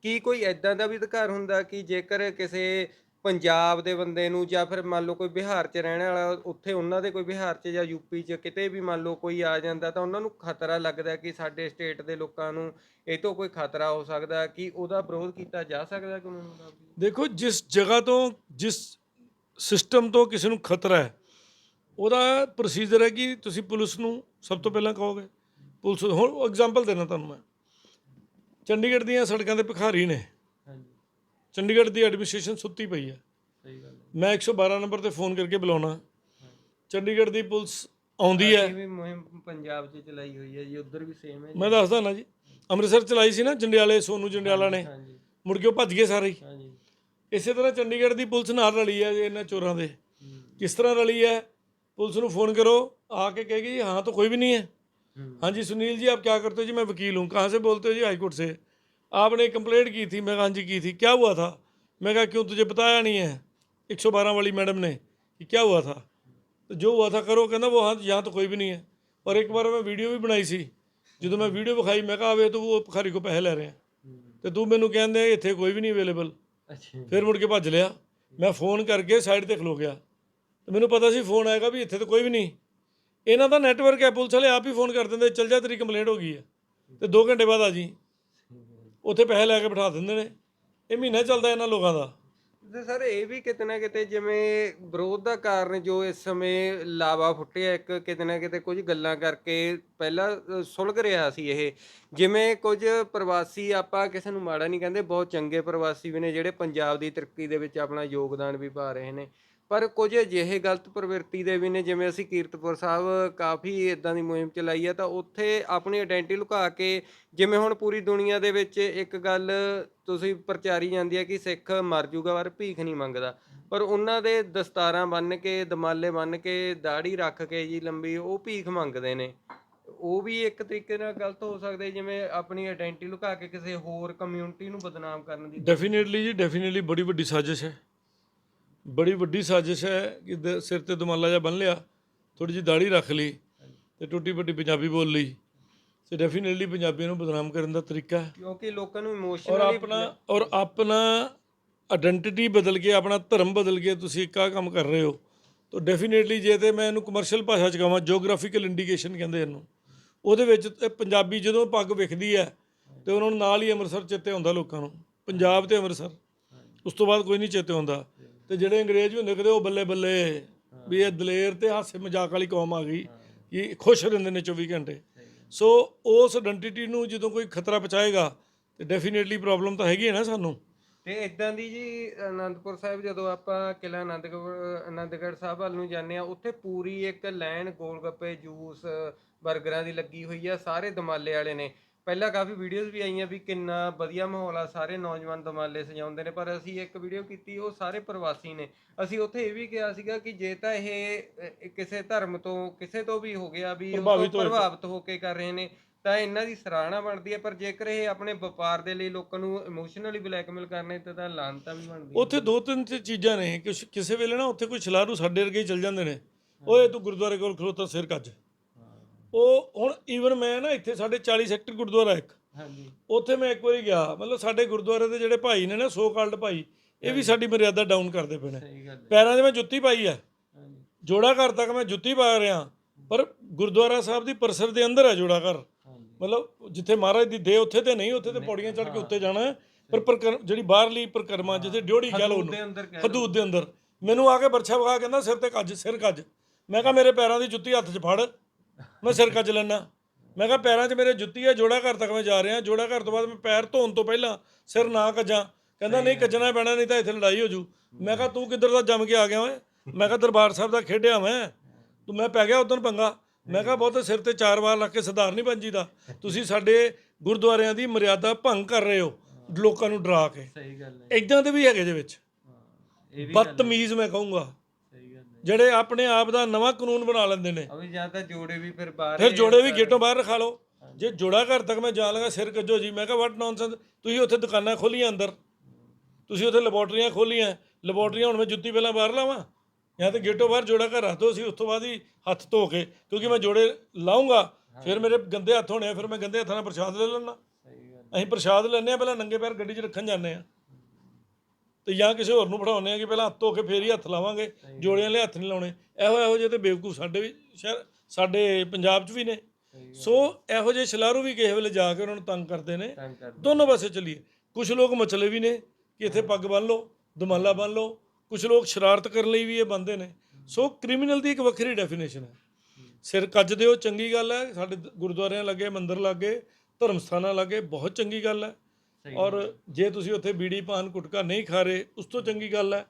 ਕੀ ਕੋਈ ਐਦਾਂ ਦਾ ਵੀ ਅਧਿਕਾਰ ਹੁੰਦਾ ਕਿ ਜੇਕਰ ਕਿਸੇ ਪੰਜਾਬ ਦੇ ਬੰਦੇ ਨੂੰ ਜਾਂ ਫਿਰ ਮੰਨ ਲਓ ਕੋਈ ਬਿਹਾਰ 'ਚ ਰਹਿਣ ਵਾਲਾ ਉੱਥੇ ਉਹਨਾਂ ਦੇ ਕੋਈ ਬਿਹਾਰ 'ਚ ਜਾਂ ਯੂਪੀ 'ਚ ਕਿਤੇ ਵੀ ਮੰਨ ਲਓ ਕੋਈ ਆ ਜਾਂਦਾ ਤਾਂ ਉਹਨਾਂ ਨੂੰ ਖਤਰਾ ਲੱਗਦਾ ਕਿ ਸਾਡੇ ਸਟੇਟ ਦੇ ਲੋਕਾਂ ਨੂੰ ਇਹ ਤੋਂ ਕੋਈ ਖਤਰਾ ਹੋ ਸਕਦਾ ਕਿ ਉਹਦਾ ਵਿਰੋਧ ਕੀਤਾ ਜਾ ਸਕਦਾ ਕਾਨੂੰਨ ਮੁਤਾਬਿਕ? ਦੇਖੋ ਜਿਸ ਜਗ੍ਹਾ ਤੋਂ ਜਿਸ ਸਿਸਟਮ ਤੋਂ ਕਿਸੇ ਨੂੰ ਖਤਰਾ ਹੈ ਉਹਦਾ ਪ੍ਰੋਸੀਜਰ ਹੈ ਕਿ ਤੁਸੀਂ ਪੁਲਿਸ ਨੂੰ ਸਭ ਤੋਂ ਪਹਿਲਾਂ ਕਹੋਗੇ। ਪੁਲਿਸ ਹੁਣ ਐਗਜ਼ਾਮਪਲ ਦੇਣਾ ਤੁਹਾਨੂੰ ਮੈਂ। ਚੰਡੀਗੜ੍ਹ ਦੀਆਂ ਸੜਕਾਂ ਦੇ ਭਿਖਾਰੀ ਨੇ। ਹਾਂਜੀ। ਚੰਡੀਗੜ੍ਹ ਦੀ ਐਡਮਿਨਿਸਟ੍ਰੇਸ਼ਨ ਸੁੱਤੀ ਪਈ ਹੈ। ਸਹੀ ਗੱਲ ਮੈਂ 112 ਨੰਬਰ ਤੇ ਫੋਨ ਕਰਕੇ ਬੁਲਾਉਣਾ। ਚੰਡੀਗੜ੍ਹ ਦੀ ਪੁਲਿਸ ਆਉਂਦੀ ਹੈ। ਇਹ ਵੀ ਮੁਹਿੰਮ ਪੰਜਾਬ 'ਚ ਚਲਾਈ ਹੋਈ ਹੈ ਜੀ ਉਧਰ ਵੀ ਸੇਮ ਹੈ। ਮੈਂ ਦੱਸਦਾ ਨਾ ਜੀ। ਅੰਮ੍ਰਿਤਸਰ ਚਲਾਈ ਸੀ ਨਾ ਜੰਡਿਆਲੇ ਸੋਨੂ ਜੰਡਿਆਲਾ ਨੇ। ਹਾਂਜੀ। ਮੁੜ ਕੇ ਉਹ ਭੱਜ ਗਏ ਸਾਰੇ ਹੀ। ਹਾਂਜੀ। ਇਸੇ ਤਰ੍ਹਾਂ ਚੰਡੀਗੜ੍ਹ ਦੀ ਪੁਲਿਸ ਨਾਲ ਰਲੀ ਹੈ ਇਹਨਾਂ ਚੋਰਾਂ ਦੇ ਹੂੰ, किस तरह रली है पुलिस ਨੂੰ ਫੋਨ ਕਰੋ आके कहेगी हाँ तो कोई भी नहीं है हम्म। हाँ जी सुनील जी आप क्या करते हो जी मैं वकील हूँ कहाँ से बोलते हो जी हाई कोर्ट से आपने कंप्लेंट की थी मैं कहा हाँ जी की थी क्या हुआ था मैं कहा क्यों तुझे बताया नहीं है 112 वाली मैडम ने कि क्या हुआ था तो जो हुआ था करो कहना वो हाँ यहाँ तो कोई भी नहीं है और एक बार मैं वीडियो भी बनाई सी ਜਦੋਂ ਮੈਂ ਵੀਡੀਓ ਵਿਖਾਈ ਮੈਂ ਕਿਹਾ ਆਵੇ ਤੂੰ ਉਹ ਭਿਖਾਰੀ ਕੋ ਪੈਸੇ ਲੈ ਰਹੇ ਆ ਤੇ ਤੂੰ ਮੈਨੂੰ ਕਹਿੰਦੇ ਇੱਥੇ ਕੋਈ ਵੀ ਨਹੀਂ ਅਵੇਲੇਬਲ ਅੱਛਾ ਫਿਰ ਮੁੜ ਕੇ ਭੱਜ ਲਿਆ। ਮੈਂ ਫੋਨ ਕਰਕੇ ਸਾਈਡ ਤੇ ਖਲੋ ਗਿਆ। ਤੇ ਮੈਨੂੰ ਪਤਾ ਸੀ ਫੋਨ ਆਏਗਾ ਵੀ ਇੱਥੇ ਤਾਂ ਕੋਈ ਵੀ ਨਹੀਂ। ਇਹਨਾਂ ਦਾ ਨੈਟਵਰਕ ਹੈ, ਪੁਲਿਸ ਵਾਲੇ ਆਪ ਹੀ ਫੋਨ ਕਰ ਦਿੰਦੇ, ਚੱਲ ਜਾ ਤੇਰੀ ਕੰਪਲੇਂਟ ਹੋ ਗਈ ਹੈ। ਤੇ 2 ਘੰਟੇ ਬਾਅਦ ਆ ਜੀ। ਉੱਥੇ ਪੈਸੇ ਲੈ ਕੇ ਬਿਠਾ ਦਿੰਦੇ ਨੇ। ਇਹ ਮਹੀਨਾ ਚੱਲਦਾ ਇਹਨਾਂ ਲੋਕਾਂ ਦਾ। ਤੇ ਸਰ ਇਹ ਵੀ ਕਿਤੇ ਨਾ ਕਿਤੇ ਜਿਵੇਂ ਵਿਰੋਧ ਦਾ ਕਾਰਨ ਜੋ ਇਸ ਸਮੇਂ ਲਾਵਾ ਫੁੱਟਿਆ ਇੱਕ ਕਿਤੇ ਨਾ ਕਿਤੇ ਕੁਝ ਗੱਲਾਂ ਕਰਕੇ ਪਹਿਲਾਂ ਅ, ਸੁਲਗ ਰਿਹਾ ਸੀ ਇਹ। ਜਿਵੇਂ ਕੁਝ ਪ੍ਰਵਾਸੀ ਆਪਾਂ ਕਿਸੇ ਨੂੰ ਮਾੜਾ ਨਹੀਂ ਕਹਿੰਦੇ ਬਹੁਤ ਚੰਗੇ ਪ੍ਰਵਾਸੀ ਵੀ ਨੇ ਜਿਹੜੇ ਪੰਜਾਬ ਦੀ ਤਰੱਕੀ ਦੇ ਵਿੱਚ ਆਪਣਾ ਯੋਗਦਾਨ ਵੀ ਪਾ ਰਹੇ ਨੇ। ਪਰ ਕੁਝ ਅਜਿਹੇ ਗਲਤ ਪ੍ਰਵਿਰਤੀ ਦੇ ਵੀ ਨੇ, ਜਿਵੇਂ ਅਸੀਂ ਕੀਰਤਪੁਰ ਸਾਹਿਬ ਕਾਫੀ ਇਦਾਂ ਦੀ ਮੁਹਿੰਮ ਚਲਾਈ ਆ, ਤਾਂ ਉੱਥੇ ਆਪਣੀ ਆਇਡੈਂਟੀ ਲੁਕਾ ਕੇ ਜਿਵੇਂ ਹੁਣ ਪੂਰੀ ਦੁਨੀਆ ਦੇ ਵਿੱਚ ਇੱਕ ਗੱਲ ਤੁਸੀਂ ਪ੍ਰਚਾਰੀ ਜਾਂਦੀ ਹੈ ਕਿ ਸਿੱਖ ਮਰ ਜੂਗਾ, ਪਰ ਭੀਖ ਨਹੀਂ ਮੰਗਦਾ। ਪਰ ਉਹਨਾਂ ਦੇ ਦਸਤਾਰਾਂ ਬੰਨ ਕੇ, ਦਮਾਲੇ ਬੰਨ ਕੇ ਦਾੜੀ ਰੱਖ ਕੇ ਜੀ ਲੰਬੀ, ਉਹ ਭੀਖ ਮੰਗਦੇ ਨੇ। ਉਹ ਵੀ ਇੱਕ ਤਰੀਕੇ ਨਾਲ ਗਲਤ ਹੋ ਸਕਦਾ, ਜਿਵੇਂ ਆਪਣੀ ਆਇਡੈਂਟੀ ਲੁਕਾ ਕੇ ਕਿਸੇ ਹੋਰ ਕਮਿਊਨਿਟੀ ਨੂੰ ਬਦਨਾਮ ਕਰਨ ਦੀ ਡੈਫੀਨੇਟਲੀ ਜੀ ਡੈਫੀਨੇਟਲੀ ਬੜੀ ਵੱਡੀ ਸਾਜ਼ਿਸ਼ ਹੈ। ਬੜੀ ਵੱਡੀ ਸਾਜ਼ਿਸ਼ ਹੈ ਕਿ ਦ- ਸਿਰ ਤੇ ਦਮਾਲਾ ਜਿਹਾ ਬੰਨ ਲਿਆ ਥੋੜੀ ਜਿਹੀ ਦਾੜੀ ਰੱਖ ਲਈ ਤੇ ਟੁੱਟੀ ਵੱਡੀ ਪੰਜਾਬੀ ਬੋਲ ਲਈ। ਤੇ ਡੈਫੀਨੇਟਲੀ ਪੰਜਾਬੀਆਂ ਨੂੰ ਬਦਨਾਮ ਕਰਨ ਦਾ ਤਰੀਕਾ ਹੈ। ਕਿਉਂਕਿ ਲੋਕਾਂ ਨੂੰ ਔਰ ਇਮੋਸ਼ਨਲੀ ਆਪਣਾ ਔਰ ਆਪਣਾ ਆਇਡੈਂਟੀਟੀ ਬਦਲ ਕੇ ਆਪਣਾ ਧਰਮ ਬਦਲ ਕੇ ਤੁਸੀਂ ਇੱਕ ਆਹ ਕੰਮ ਕਰ ਰਹੇ ਹੋ। ਤਾਂ ਡੈਫੀਨੇਟਲੀ ਜੇ ਤੇ ਮੈਂ ਇਹਨੂੰ ਕਮਰਸ਼ੀਅਲ ਭਾਸ਼ਾ 'ਚ ਕਹਾਂ ਜੀਓਗ੍ਰਾਫੀਕਲ ਇੰਡੀਕੇਸ਼ਨ ਕਹਿੰਦੇ ਇਹਨੂੰ। ਉਹਦੇ ਵਿੱਚ ਤੇ ਪੰਜਾਬੀ ਜਦੋਂ ਪੱਗ ਵਿਖਦੀ ਹੈ ਤੇ ਉਹਨਾਂ ਨੂੰ ਨਾਲ ਹੀ ਅੰਮ੍ਰਿਤਸਰ ਚੇਤੇ ਆਉਂਦਾ ਲੋਕਾਂ ਨੂੰ। ਪੰਜਾਬ ਤੇ ਅੰਮ੍ਰਿਤਸਰ। ਉਸ ਤੋਂ ਬਾਅਦ ਕੋਈ ਨਹੀਂ ਚੇਤੇ ਆਉਂਦਾ। ਤੇ ਜਿਹੜੇ ਅੰਗਰੇਜ਼ ਵੀ ਹੁੰਦੇ ਕਦੇ ਉਹ ਬੱਲੇ ਬੱਲੇ ਵੀ ਇਹ ਦਲੇਰ ਤੇ ਹਾਸੇ ਮਜ਼ਾਕ ਵਾਲੀ ਕੌਮ ਆ ਗਈ ਇਹ ਖੁਸ਼ ਰਹਿੰਦੇ ਨੇ 24 ਘੰਟੇ। ਸੋ ਉਸ ਆਇਡੈਂਟੀਟੀ ਨੂੰ ਜਦੋਂ ਕੋਈ ਖਤਰਾ ਪਹੁੰਚਾਏਗਾ ਤੇ ਡੈਫੀਨੇਟਲੀ ਪ੍ਰੋਬਲਮ ਤਾਂ ਹੈਗੀ ਹੈ ਨਾ ਸਾਨੂੰ। ਤੇ ਇਦਾਂ ਦੀ ਜੀ ਅਨੰਦਪੁਰ ਸਾਹਿਬ ਜਦੋਂ ਆਪਾਂ ਕਿਲਾ ਆਨੰਦਗੜ੍ਹ ਆਨੰਦਗੜ੍ਹ ਸਾਹਿਬ ਵੱਲ ਨੂੰ ਜਾਂਦੇ ਆ ਉੱਥੇ ਪੂਰੀ ਇੱਕ ਲਾਈਨ ਗੋਲ ਗੱਪੇ ਜੂਸ 버ਗਰਾਂ ਦੀ ਲੱਗੀ ਹੋਈ ਆ ਸਾਰੇ ਦਮਾਲੇ ਵਾਲੇ ਨੇ। ਪਹਿਲਾਂ ਕਾਫੀ ਵੀਡੀਓਜ਼ ਵੀ ਆਈਆਂ ਵੀ ਕਿੰਨਾ ਵਧੀਆ ਮਾਹੌਲ ਆ ਸਾਰੇ ਨੌਜਵਾਨ ਦਮਾਲੇ ਸਜਾਉਂਦੇ ਨੇ ਪਰ ਅਸੀਂ ਇੱਕ ਵੀਡੀਓ ਕੀਤੀ ਉਹ ਸਾਰੇ ਪ੍ਰਵਾਸੀ ਨੇ। ਅਸੀਂ ਉੱਥੇ ਇਹ ਵੀ ਕਿਹਾ ਸੀਗਾ ਕਿ ਜੇ ਤਾਂ ਇਹ ਕਿਸੇ ਧਰਮ ਤੋਂ ਕਿਸੇ ਤੋਂ ਵੀ ਹੋ ਗਿਆ ਵੀ ਉਹ ਪ੍ਰਭਾਵਿਤ ਹੋਏ ਤਾਂ। ਪ੍ਰਭਾਵਿਤ ਹੋ ਕੇ ਕਰ ਰਹੇ ਨੇ ਤਾਂ ਇਹਨਾਂ ਦੀ ਸਰਾਹਨਾ ਬਣਦੀ ਹੈ ਪਰ ਜੇਕਰ ਇਹ ਆਪਣੇ ਵਪਾਰ ਦੇ ਲਈ ਲੋਕਾਂ ਨੂੰ ਇਮੋਸ਼ਨਲੀ ਬਲੈਕਮੇਲ ਕਰਨੇ ਤੇ ਤਾਂ ਲਾਂਤਾ ਵੀ ਬਣਦੀ ਹੈ ਉੱਥੇ ਦੋ ਤਿੰਨ ਚੀ- ਚੀਜ਼ਾਂ ਨੇ ਕਿ ਕਿਸੇ ਵੇਲੇ ਨਾ ਉੱਥੇ ਕੋਈ ਛਲਾਰੂ ਸਾਡੇ ਵਰਗੇ ਹੀ ਚੱਲ ਜਾਂਦੇ ਨੇ। ਓਏ ਤੂੰ ਗੁਰਦੁਆਰੇ ਕੋਲ ਖਲੋਤਾ ਸਿਰ ਕੱਜ। ਉਹ ਹੁਣ ਈਵਨ ਮੈਂ ਨਾ ਇੱਥੇ ਸਾਡੇ 40 ਸੈਕਟਰ ਗੁਰਦੁਆਰਾ ਇੱਕ। ਹਾਂਜੀ। ਉੱਥੇ ਮੈਂ ਇੱਕ ਵਾਰੀ ਗਿਆ ਮਤਲਬ ਸਾਡੇ ਗੁਰਦੁਆਰੇ ਦੇ ਜਿਹੜੇ ਭਾਈ ਨੇ ਨਾ ਸੋ ਕਾਲਡ ਭਾਈ ਇਹ ਵੀ ਸਾਡੀ ਮਰਿਆਦਾ ਡਾਊਨ ਕਰਦੇ ਪਏ ਨੇ। ਸਹੀ ਗੱਲ ਹੈ। ਪੈਰਾਂ 'ਚ ਮੈਂ ਜੁੱਤੀ ਪਾਈ ਹੈ ਹਾਂਜੀ। ਜੋੜਾ ਘਰ ਤੱਕ ਮੈਂ ਜੁੱਤੀ ਪਾ ਰਿਹਾ ਪਰ ਗੁਰਦੁਆਰਾ ਸਾਹਿਬ ਦੀ ਪਰਸਰ ਦੇ ਅੰਦਰ ਹੈ ਜੋੜਾ ਘਰ। ਹਾਂਜੀ। ਮਤਲਬ ਜਿੱਥੇ ਮਹਾਰਾਜ ਦੀ ਦੇ ਉੱਥੇ ਤੇ ਨਹੀਂ ਉੱਥੇ ਤੇ ਪੌੜੀਆਂ ਚੜ੍ਹ ਕੇ ਉੱਤੇ ਜਾਣਾ ਹੈ। ਪਰ ਪ੍ਰਕਰ- ਜਿਹੜੀ ਬਾਹਰਲੀ ਪ੍ਰਕਰਮਾ ਜਿੱਥੇ ਡਿਓੜੀ ਕਹਿ ਲਓ ਉਹਦੇ ਉਹਨੂੰ ਅੰਦਰ ਕਹਿ ਹਦੂਦ ਦੇ ਅੰਦਰ। ਮੈਨੂੰ ਆ ਕੇ ਬਰਛਾ ਵਗਾ ਕਹਿੰਦਾ ਸਿਰ ਤੇ ਕੱਜ ਸਿਰ ਕੱਜ। ਮੈਂ ਕਿਹਾ ਮੇਰੇ ਪੈਰਾਂ ਦੀ ਜੁੱਤੀ ਹੱਥ 'ਚ ਫੜ। ਮੈਂ ਸਿਰ ਕੱਜ ਲੈਣਾ ਮੈਂ ਕਿਹਾ ਪੈਰਾਂ 'ਚ ਮੇਰੇ ਜੁੱਤੀ ਹੈ ਜੋੜਾ ਘਰ ਤੱਕ ਮੈਂ ਜਾ ਰਿਹਾ। ਜੋੜਾ ਘਰ ਤੋਂ ਬਾਅਦ ਮੈਂ ਪੈਰ ਧੋਣ ਤੋਂ ਪਹਿਲਾਂ ਸਿਰ ਨਾ ਕੱਜਾਂ। ਕਹਿੰਦਾ ਨਹੀਂ ਕੱਜਣਾ ਪੈਣਾ ਨਹੀਂ ਤਾਂ ਇੱਥੇ ਲੜਾਈ ਹੋ ਜੂ। ਮੈਂ ਕਿਹਾ ਤੂੰ ਕਿੱਧਰ ਦਾ ਜੰਮ ਕੇ ਆ ਗਿਆ ਓਏ? ਮੈਂ ਕਿਹਾ ਦਰਬਾਰ ਸਾਹਿਬ ਦਾ ਖੇਡਿਆ ਮੈਂ। ਤੂੰ ਮੈਂ ਪੈ ਗਿਆ ਉਦੋਂ ਪੰਗਾ। ਮੈਂ ਕਿਹਾ ਬਹੁਤ ਸਿਰ ਤੇ ਚਾਰ ਵਾਰ ਲੱਗ ਕੇ ਸਰਦਾਰ ਨਹੀਂ ਬਣ ਜੀਦਾ। ਤੁਸੀਂ ਸਾਡੇ ਗੁਰਦੁਆਰਿਆਂ ਦੀ ਮਰਿਆਦਾ ਭੰਗ ਕਰ ਰਹੇ ਹੋ ਲੋਕਾਂ ਨੂੰ ਡਰਾ ਕੇ। ਸਹੀ ਗੱਲ ਹੈ। ਇਦਾਂ ਦੇ ਵੀ ਹੈਗੇ ਦੇ ਵਿੱਚ। ਬਦਤਮੀਜ਼ ਮੈਂ ਕਹੂੰਗਾ। ਜਿਹੜੇ ਆਪਣੇ ਆਪ ਦਾ ਨਵਾਂ ਕਾਨੂੰਨ ਬਣਾ ਲੈਂਦੇ ਨੇ। ਅਭੀ ਜਾਂ ਤਾਂ ਜੋੜੇ ਵੀ ਫਿਰ ਬਾਹਰ ਫਿਰ ਜੋੜੇ ਵੀ ਗੇਟੋਂ ਬਾਹਰ ਰਖਾ ਲਓ। ਜੇ ਜੋੜਾ ਘਰ ਤੱਕ ਮੈਂ ਜਾਣ ਲੱਗਾ ਸਿਰ ਕੱਜੋ ਜੀ। ਮੈਂ ਕਿਹਾ ਵਾਟ ਨੌਨਸੈਂਸ ਤੁਸੀਂ ਉੱਥੇ ਦੁਕਾਨਾਂ ਖੋਲੀਆਂ ਅੰਦਰ। ਤੁਸੀਂ ਉੱਥੇ ਲੈਬੋਰਟਰੀਆਂ ਖੋਲੀਆਂ। ਲੈਬੋਰਟਰੀਆਂ ਹੁਣ ਮੈਂ ਜੁੱਤੀ ਪਹਿਲਾਂ ਬਾਹਰ ਲਾਵਾਂ। ਜਾਂ ਤੇ ਗੇਟੋਂ ਬਾਹਰ ਜੋੜਾ ਘਰ ਰੱਖ ਦੋ ਸੀ ਉਸ ਤੋਂ ਬਾਅਦ ਹੀ ਹੱਥ ਧੋ ਕੇ। ਕਿਉਂਕਿ ਮੈਂ ਜੋੜੇ ਲਾਉਂਗਾ ਫਿਰ ਮੇਰੇ ਗੰਦੇ ਹੱਥ ਹੋਣੇ ਆ ਫਿਰ ਮੈਂ ਗੰਦੇ ਹੱਥਾਂ ਨਾਲ ਪ੍ਰਸ਼ਾਦ ਲੈ ਲੈਣਾ ਸਹੀ ਗੱਲ ਅਸੀਂ ਪ੍ਰਸ਼ਾਦ ਲੈਂਦੇ ਆ ਪਹਿਲਾਂ ਨੰਗੇ ਪੈਰ ਗੱਡੀ 'ਚ ਰੱਖਣ ਜਾਂਦੇ ਆ ਤੇ ਜਾਂ ਕਿਸੇ ਹੋਰ ਨੂੰ ਫੜਾਉਂਦੇ ਆ ਕਿ ਪਹਿਲਾਂ ਹੱਥ ਧੋ ਕੇ ਫੇਰ ਹੀ ਹੱਥ ਲਾਵਾਂਗੇ ਜੋੜਿਆਂ ਲਈ ਹੱਥ ਨਹੀਂ ਲਾਉਣੇ। ਇਹੋ ਇਹੋ ਜਿਹੇ ਤੇ ਬੇਵਕੂਫ ਸਾਡੇ ਵੀ ਸ਼ਹਿਰ ਸਾਡੇ ਪੰਜਾਬ 'ਚ ਵੀ ਨੇ। ਸੋ ਇਹੋ ਜਿਹੇ ਛਲਾਰੂ ਵੀ ਕਿਸੇ ਵੇਲੇ ਜਾ ਕੇ ਉਹਨਾਂ ਨੂੰ ਤੰਗ ਕਰਦੇ ਨੇ। ਦੋਨੋਂ ਪਾਸੇ ਚੱਲੀਏ। ਕੁਝ ਲੋਕ ਮਚਲੇ ਵੀ ਨੇ ਕਿ ਇੱਥੇ ਪੱਗ ਬੰਨ ਲਓ ਦਮਾਲਾ ਬੰਨ ਲਓ। ਕੁਝ ਲੋਕ ਸ਼ਰਾਰਤ ਕਰਨ ਲਈ ਵੀ ਇਹ ਬੰਦੇ ਨੇ। ਸੋ ਕ੍ਰਿਮੀਨਲ ਦੀ ਇੱਕ ਵੱਖਰੀ ਡੈਫੀਨੇਸ਼ਨ ਹੈ। ਸਿਰ ਕੱਜ ਦਿਓ ਚੰਗੀ ਗੱਲ ਹੈ। ਸਾਡੇ ਗੁਰਦੁਆਰਿਆਂ ਲੱਗੇ ਮੰਦਿਰ ਲੱਗੇ ਧਰਮ ਸਥਾਨਾਂ ਲੱਗੇ ਬਹੁਤ ਚੰਗੀ ਗੱਲ ਹੈ। ਔਰ ਜੇ ਤੁਸੀਂ ਉੱਥੇ ਬੀੜੀ ਪਾਨ ਗੁਟਕਾ ਨਹੀਂ ਖਾ ਰਹੇ ਉਸ ਤੋਂ ਚੰਗੀ ਗੱਲ ਹੈ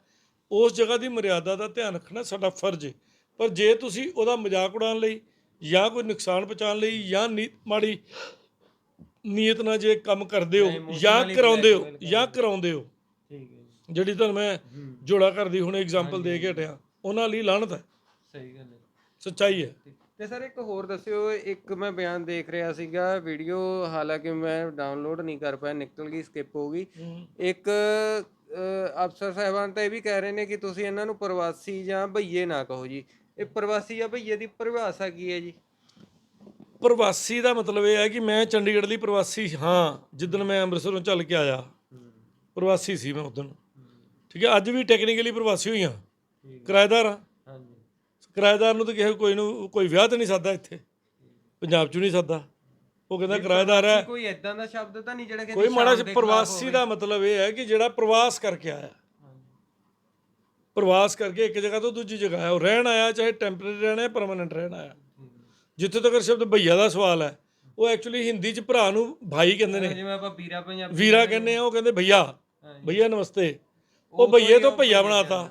ਉਸ ਜਗ੍ਹਾ ਦੀ ਮਰਿਆਦਾ ਦਾ ਧਿਆਨ ਰੱਖਣਾ ਸਾਡਾ ਫਰਜ਼ ਹੈ ਪਰ ਜੇ ਤੁਸੀਂ ਉਹਦਾ ਮਜ਼ਾਕ ਉਡਾਉਣ ਲਈ ਜਾਂ ਕੋਈ ਨੁਕਸਾਨ ਪਹੁੰਚਾਉਣ ਲਈ ਜਾਂ ਮਾੜੀ ਨੀਅਤ ਨਾਲ ਜੇ ਕੰਮ ਕਰਦੇ ਹੋ ਜਾਂ ਕਰਾਉਂਦੇ ਹੋ ਜਾਂ ਕਰਾਉਂਦੇ ਹੋ ਠੀਕ ਹੈ ਜੀ। ਜਿਹੜੀ ਤੁਹਾਨੂੰ ਮੈਂ ਜੋੜਾ ਕਰਦੀ ਹੁਣ ਐਗਜ਼ਾਮਪਲ ਦੇ ਕੇ ਹਟਿਆ ਉਹਨਾਂ ਲਈ ਲਾਹਨਤ ਹੈ। ਸਹੀ ਗੱਲ ਹੈ। ਸੱਚਾਈ ਹੈ। ਤੇ ਸਰ ਇੱਕ ਹੋਰ ਦੱਸਿਓ ਇੱਕ ਮੈਂ ਬਿਆਨ ਦੇਖ ਰਿਹਾ ਸੀਗਾ ਵੀਡੀਓ ਹਾਲਾਂਕਿ ਮੈਂ ਡਾਊਨਲੋਡ ਨਹੀਂ ਕਰ ਪਾਇਆ ਨਿਕਲ ਗਈ ਸਕਿਪ ਹੋ ਗਈ। ਇੱਕ ਅਫਸਰ ਸਾਹਿਬਾਨ ਤਾਂ ਇਹ ਵੀ ਕਹਿ ਰਹੇ ਨੇ ਕਿ ਤੁਸੀਂ ਇਹਨਾਂ ਨੂੰ ਪ੍ਰਵਾਸੀ ਜਾਂ ਭਈਏ ਨਾ ਕਹੋ ਜੀ। ਇਹ ਪ੍ਰਵਾਸੀ ਜਾਂ ਭਈਏ ਦੀ ਪਰਿਭਾਸ਼ਾ ਕੀ ਹੈ ਜੀ? ਪ੍ਰਵਾਸੀ ਦਾ ਮਤਲਬ ਇਹ ਹੈ ਕਿ ਮੈਂ ਚੰਡੀਗੜ੍ਹ ਦੀ ਪ੍ਰਵਾਸੀ ਹਾਂ ਜਿੱਦਣ ਮੈਂ ਅੰਮ੍ਰਿਤਸਰੋਂ ਚੱਲ ਕੇ ਆਇਆ। ਪ੍ਰਵਾਸੀ ਸੀ ਮੈਂ ਉਦੋਂ। ਠੀਕ ਹੈ ਅੱਜ ਵੀ ਟੈਕਨੀਕਲੀ ਪ੍ਰਵਾਸੀ ਹੋਈ ਹਾਂ। ਕਿਰਾਏਦਾਰ ਹਾਂ। ਕਿਰਾਏਦਾਰ ਨੂੰ ਤਾਂ ਕਿਸੇ ਕੋਈ ਨੂੰ ਕੋਈ ਵਿਆਹ ਤੇ ਨਹੀਂ ਸਾਦਾ ਇੱਥੇ। ਪੰਜਾਬ 'ਚ ਨਹੀਂ ਸਾਦਾ ਉਹ ਕਹਿੰਦਾ ਕਿਰਾਏਦਾਰ ਹੈ। ਕੋਈ ਐਦਾਂ ਦਾ ਸ਼ਬਦ ਤਾਂ ਨਹੀਂ ਜਿਹੜਾ ਕਿ ਕੋਈ ਮਾੜਾ ਪ੍ਰਵਾਸੀ ਦਾ ਮਤਲਬ ਇਹ ਹੈ ਕਿ ਜਿਹੜਾ ਪ੍ਰਵਾਸ ਕਰਕੇ ਆਇਆ। ਪ੍ਰਵਾਸ ਕਰਕੇ ਇੱਕ ਜਗ੍ਹਾ ਤੋਂ ਦੂਜੀ ਜਗ੍ਹਾ ਆਇਆ। ਉਹ ਰਹਿਣ ਆਇਆ ਚਾਹੇ ਟੈਂਪਰੇਰੀ ਰਹਿਣਾ ਹੈ ਪਰਮਨੈਂਟ ਰਹਿਣਾ ਆਇਆ। ਜਿੱਥੇ ਤੱਕ ਸ਼ਬਦ ਭਈਆ ਦਾ ਸਵਾਲ ਹੈ ਉਹ ਐਕਚੁਅਲੀ ਹਿੰਦੀ 'ਚ ਭਰਾ ਨੂੰ ਭਾਈ ਕਹਿੰਦੇ ਨੇ। ਜਿਵੇਂ ਆਪਾਂ ਵੀਰਾ ਪੰਜਾਬੀ ਵੀਰਾ ਕਹਿੰਦੇ ਆ ਉਹ ਕਹਿੰਦੇ ਭਈਆ। ਭਈਆ ਨਮਸਤੇ। ਉਹ ਭਈਏ ਤੋਂ ਭਈਆ ਬਣਾਤਾ।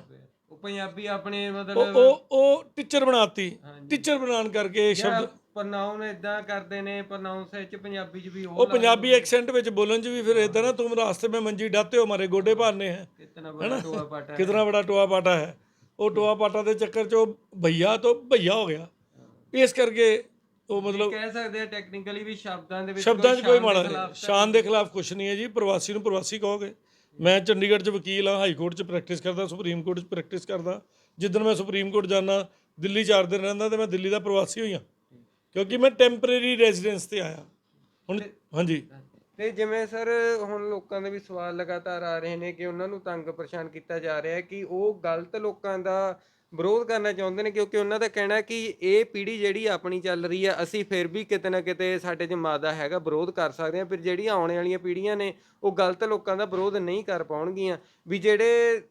ਪੰਜਾਬੀ ਆਪਣੇ ਉਹ ਮਤਲਬ ਉਹ ਉਹ ਟੀਚਰ ਬਣਾਤੀ। ਟੀਚਰ ਬਣਾਉਣ ਕਰਕੇ ਇਹ ਸ਼ਬਦ ਪ੍ਰਨਾਉਨ ਇਦਾਂ ਕਰਦੇ ਨੇ ਪ੍ਰਨਾਉਂਸ ਵਿੱਚ ਪੰਜਾਬੀ ਚ ਵੀ ਉਹ ਉਹ ਪੰਜਾਬੀ ਐਕਸੈਂਟ ਵਿੱਚ ਬੋਲਣ 'ਚ ਵੀ ਫਿਰ ਇਦਾਂ ਨਾ ਤੁਮ ਰਾਸਤੇ में ਮੰਜੀ ਡਾਤੇ ਹੋ ਮਾਰੇ ਗੋਡੇ ਭਾਰਨੇ ਹੈ। ਕਿਤਨਾ ਬੜਾ ਟੋਆ ਪਾਟਾ ਹੈ। ਕਿਤਨਾ ਬੜਾ ਟੋਆ ਪਾਟਾ ਹੈ। ਉਹ ਟੋਆ ਪਾਟਾ ਦੇ ਚੱਕਰ 'ਚ ਉਹ ਭਈਆ ਤੋਂ ਭਈਆ ਹੋ ਗਿਆ। ਇਸ ਕਰਕੇ ਉਹ ਮਤਲਬ ਕਹਿ ਸਕਦੇ ਆ ਟੈਕਨੀਕਲੀ ਵੀ ਸ਼ਬਦਾਂ ਦੇ ਵਿੱਚ ਸ਼ਬਦਾਂ 'ਚ ਕੋਈ ਮਾੜਾ ਨਹੀਂ। ਸ਼ਾਨ ਦੇ ਖਿਲਾਫ ਕੁਝ ਨਹੀਂ ਹੈ ਜੀ ਪ੍ਰਵਾਸੀ ਨੂੰ ਪ੍ਰਵਾਸੀ ਕਹੋਗੇ। ਮੈਂ ਚੰਡੀਗੜ੍ਹ 'ਚ ਵਕੀਲ ਹਾਂ ਹਾਈ ਕੋਰਟ 'ਚ ਪ੍ਰੈਕਟਿਸ ਕਰਦਾ ਸੁਪਰੀਮ ਕੋਰਟ 'ਚ ਪ੍ਰੈਕਟਿਸ ਕਰਦਾ। ਜਿੱਦਣ ਮੈਂ ਸੁਪਰੀਮ ਕੋਰਟ ਜਾਣਾ ਦਿੱਲੀ 4 ਦਿਨ ਰਹਿੰਦਾ ਤੇ ਮੈਂ ਦਿੱਲੀ ਦਾ ਪ੍ਰਵਾਸੀ ਹੋਈ ਹਾਂ ਕਿਉਂਕਿ ਮੈਂ ਟੈਂਪਰੇਰੀ ਰੈਜ਼ੀਡੈਂਸ ਤੇ ਆਇਆ। ਹੁਣ ਹਾਂਜੀ। ਤੇ ਜਿਵੇਂ ਸਰ ਹੁਣ ਲੋਕਾਂ ਦੇ ਵੀ ਸਵਾਲ ਲਗਾਤਾਰ ਆ ਰਹੇ ਨੇ ਕਿ ਉਹਨਾਂ ਨੂੰ ਤੰਗ ਪਰੇਸ਼ਾਨ ਕੀਤਾ ਜਾ ਰਿਹਾ ਹੈ ਕਿ ਉਹ ਗਲਤ ਲੋਕਾਂ ਦਾ ਵਿਰੋਧ ਕਰਨਾ ਚਾਹੁੰਦੇ ਨੇ ਕਿਉਂਕਿ ਉਹਨਾਂ ਦਾ ਕਹਿਣਾ ਕਿ ਇਹ ਪੀੜ੍ਹੀ ਜਿਹੜੀ ਆਪਣੀ ਚੱਲ ਰਹੀ ਹੈ, ਅਸੀਂ ਫਿਰ ਵੀ ਕਿਤੇ ਨਾ ਕਿਤੇ ਸਾਡੇ 'ਚ ਮਾਦਾ ਹੈਗਾ, ਵਿਰੋਧ ਕਰ ਸਕਦੇ ਹਾਂ, ਫਿਰ ਜਿਹੜੀਆਂ ਆਉਣ ਵਾਲੀਆਂ ਪੀੜ੍ਹੀਆਂ ਨੇ, ਉਹ ਗਲਤ ਲੋਕਾਂ ਦਾ ਵਿਰੋਧ ਨਹੀਂ ਕਰ ਪਾਉਣਗੀਆਂ। ਵੀ ਜਿਹੜੇ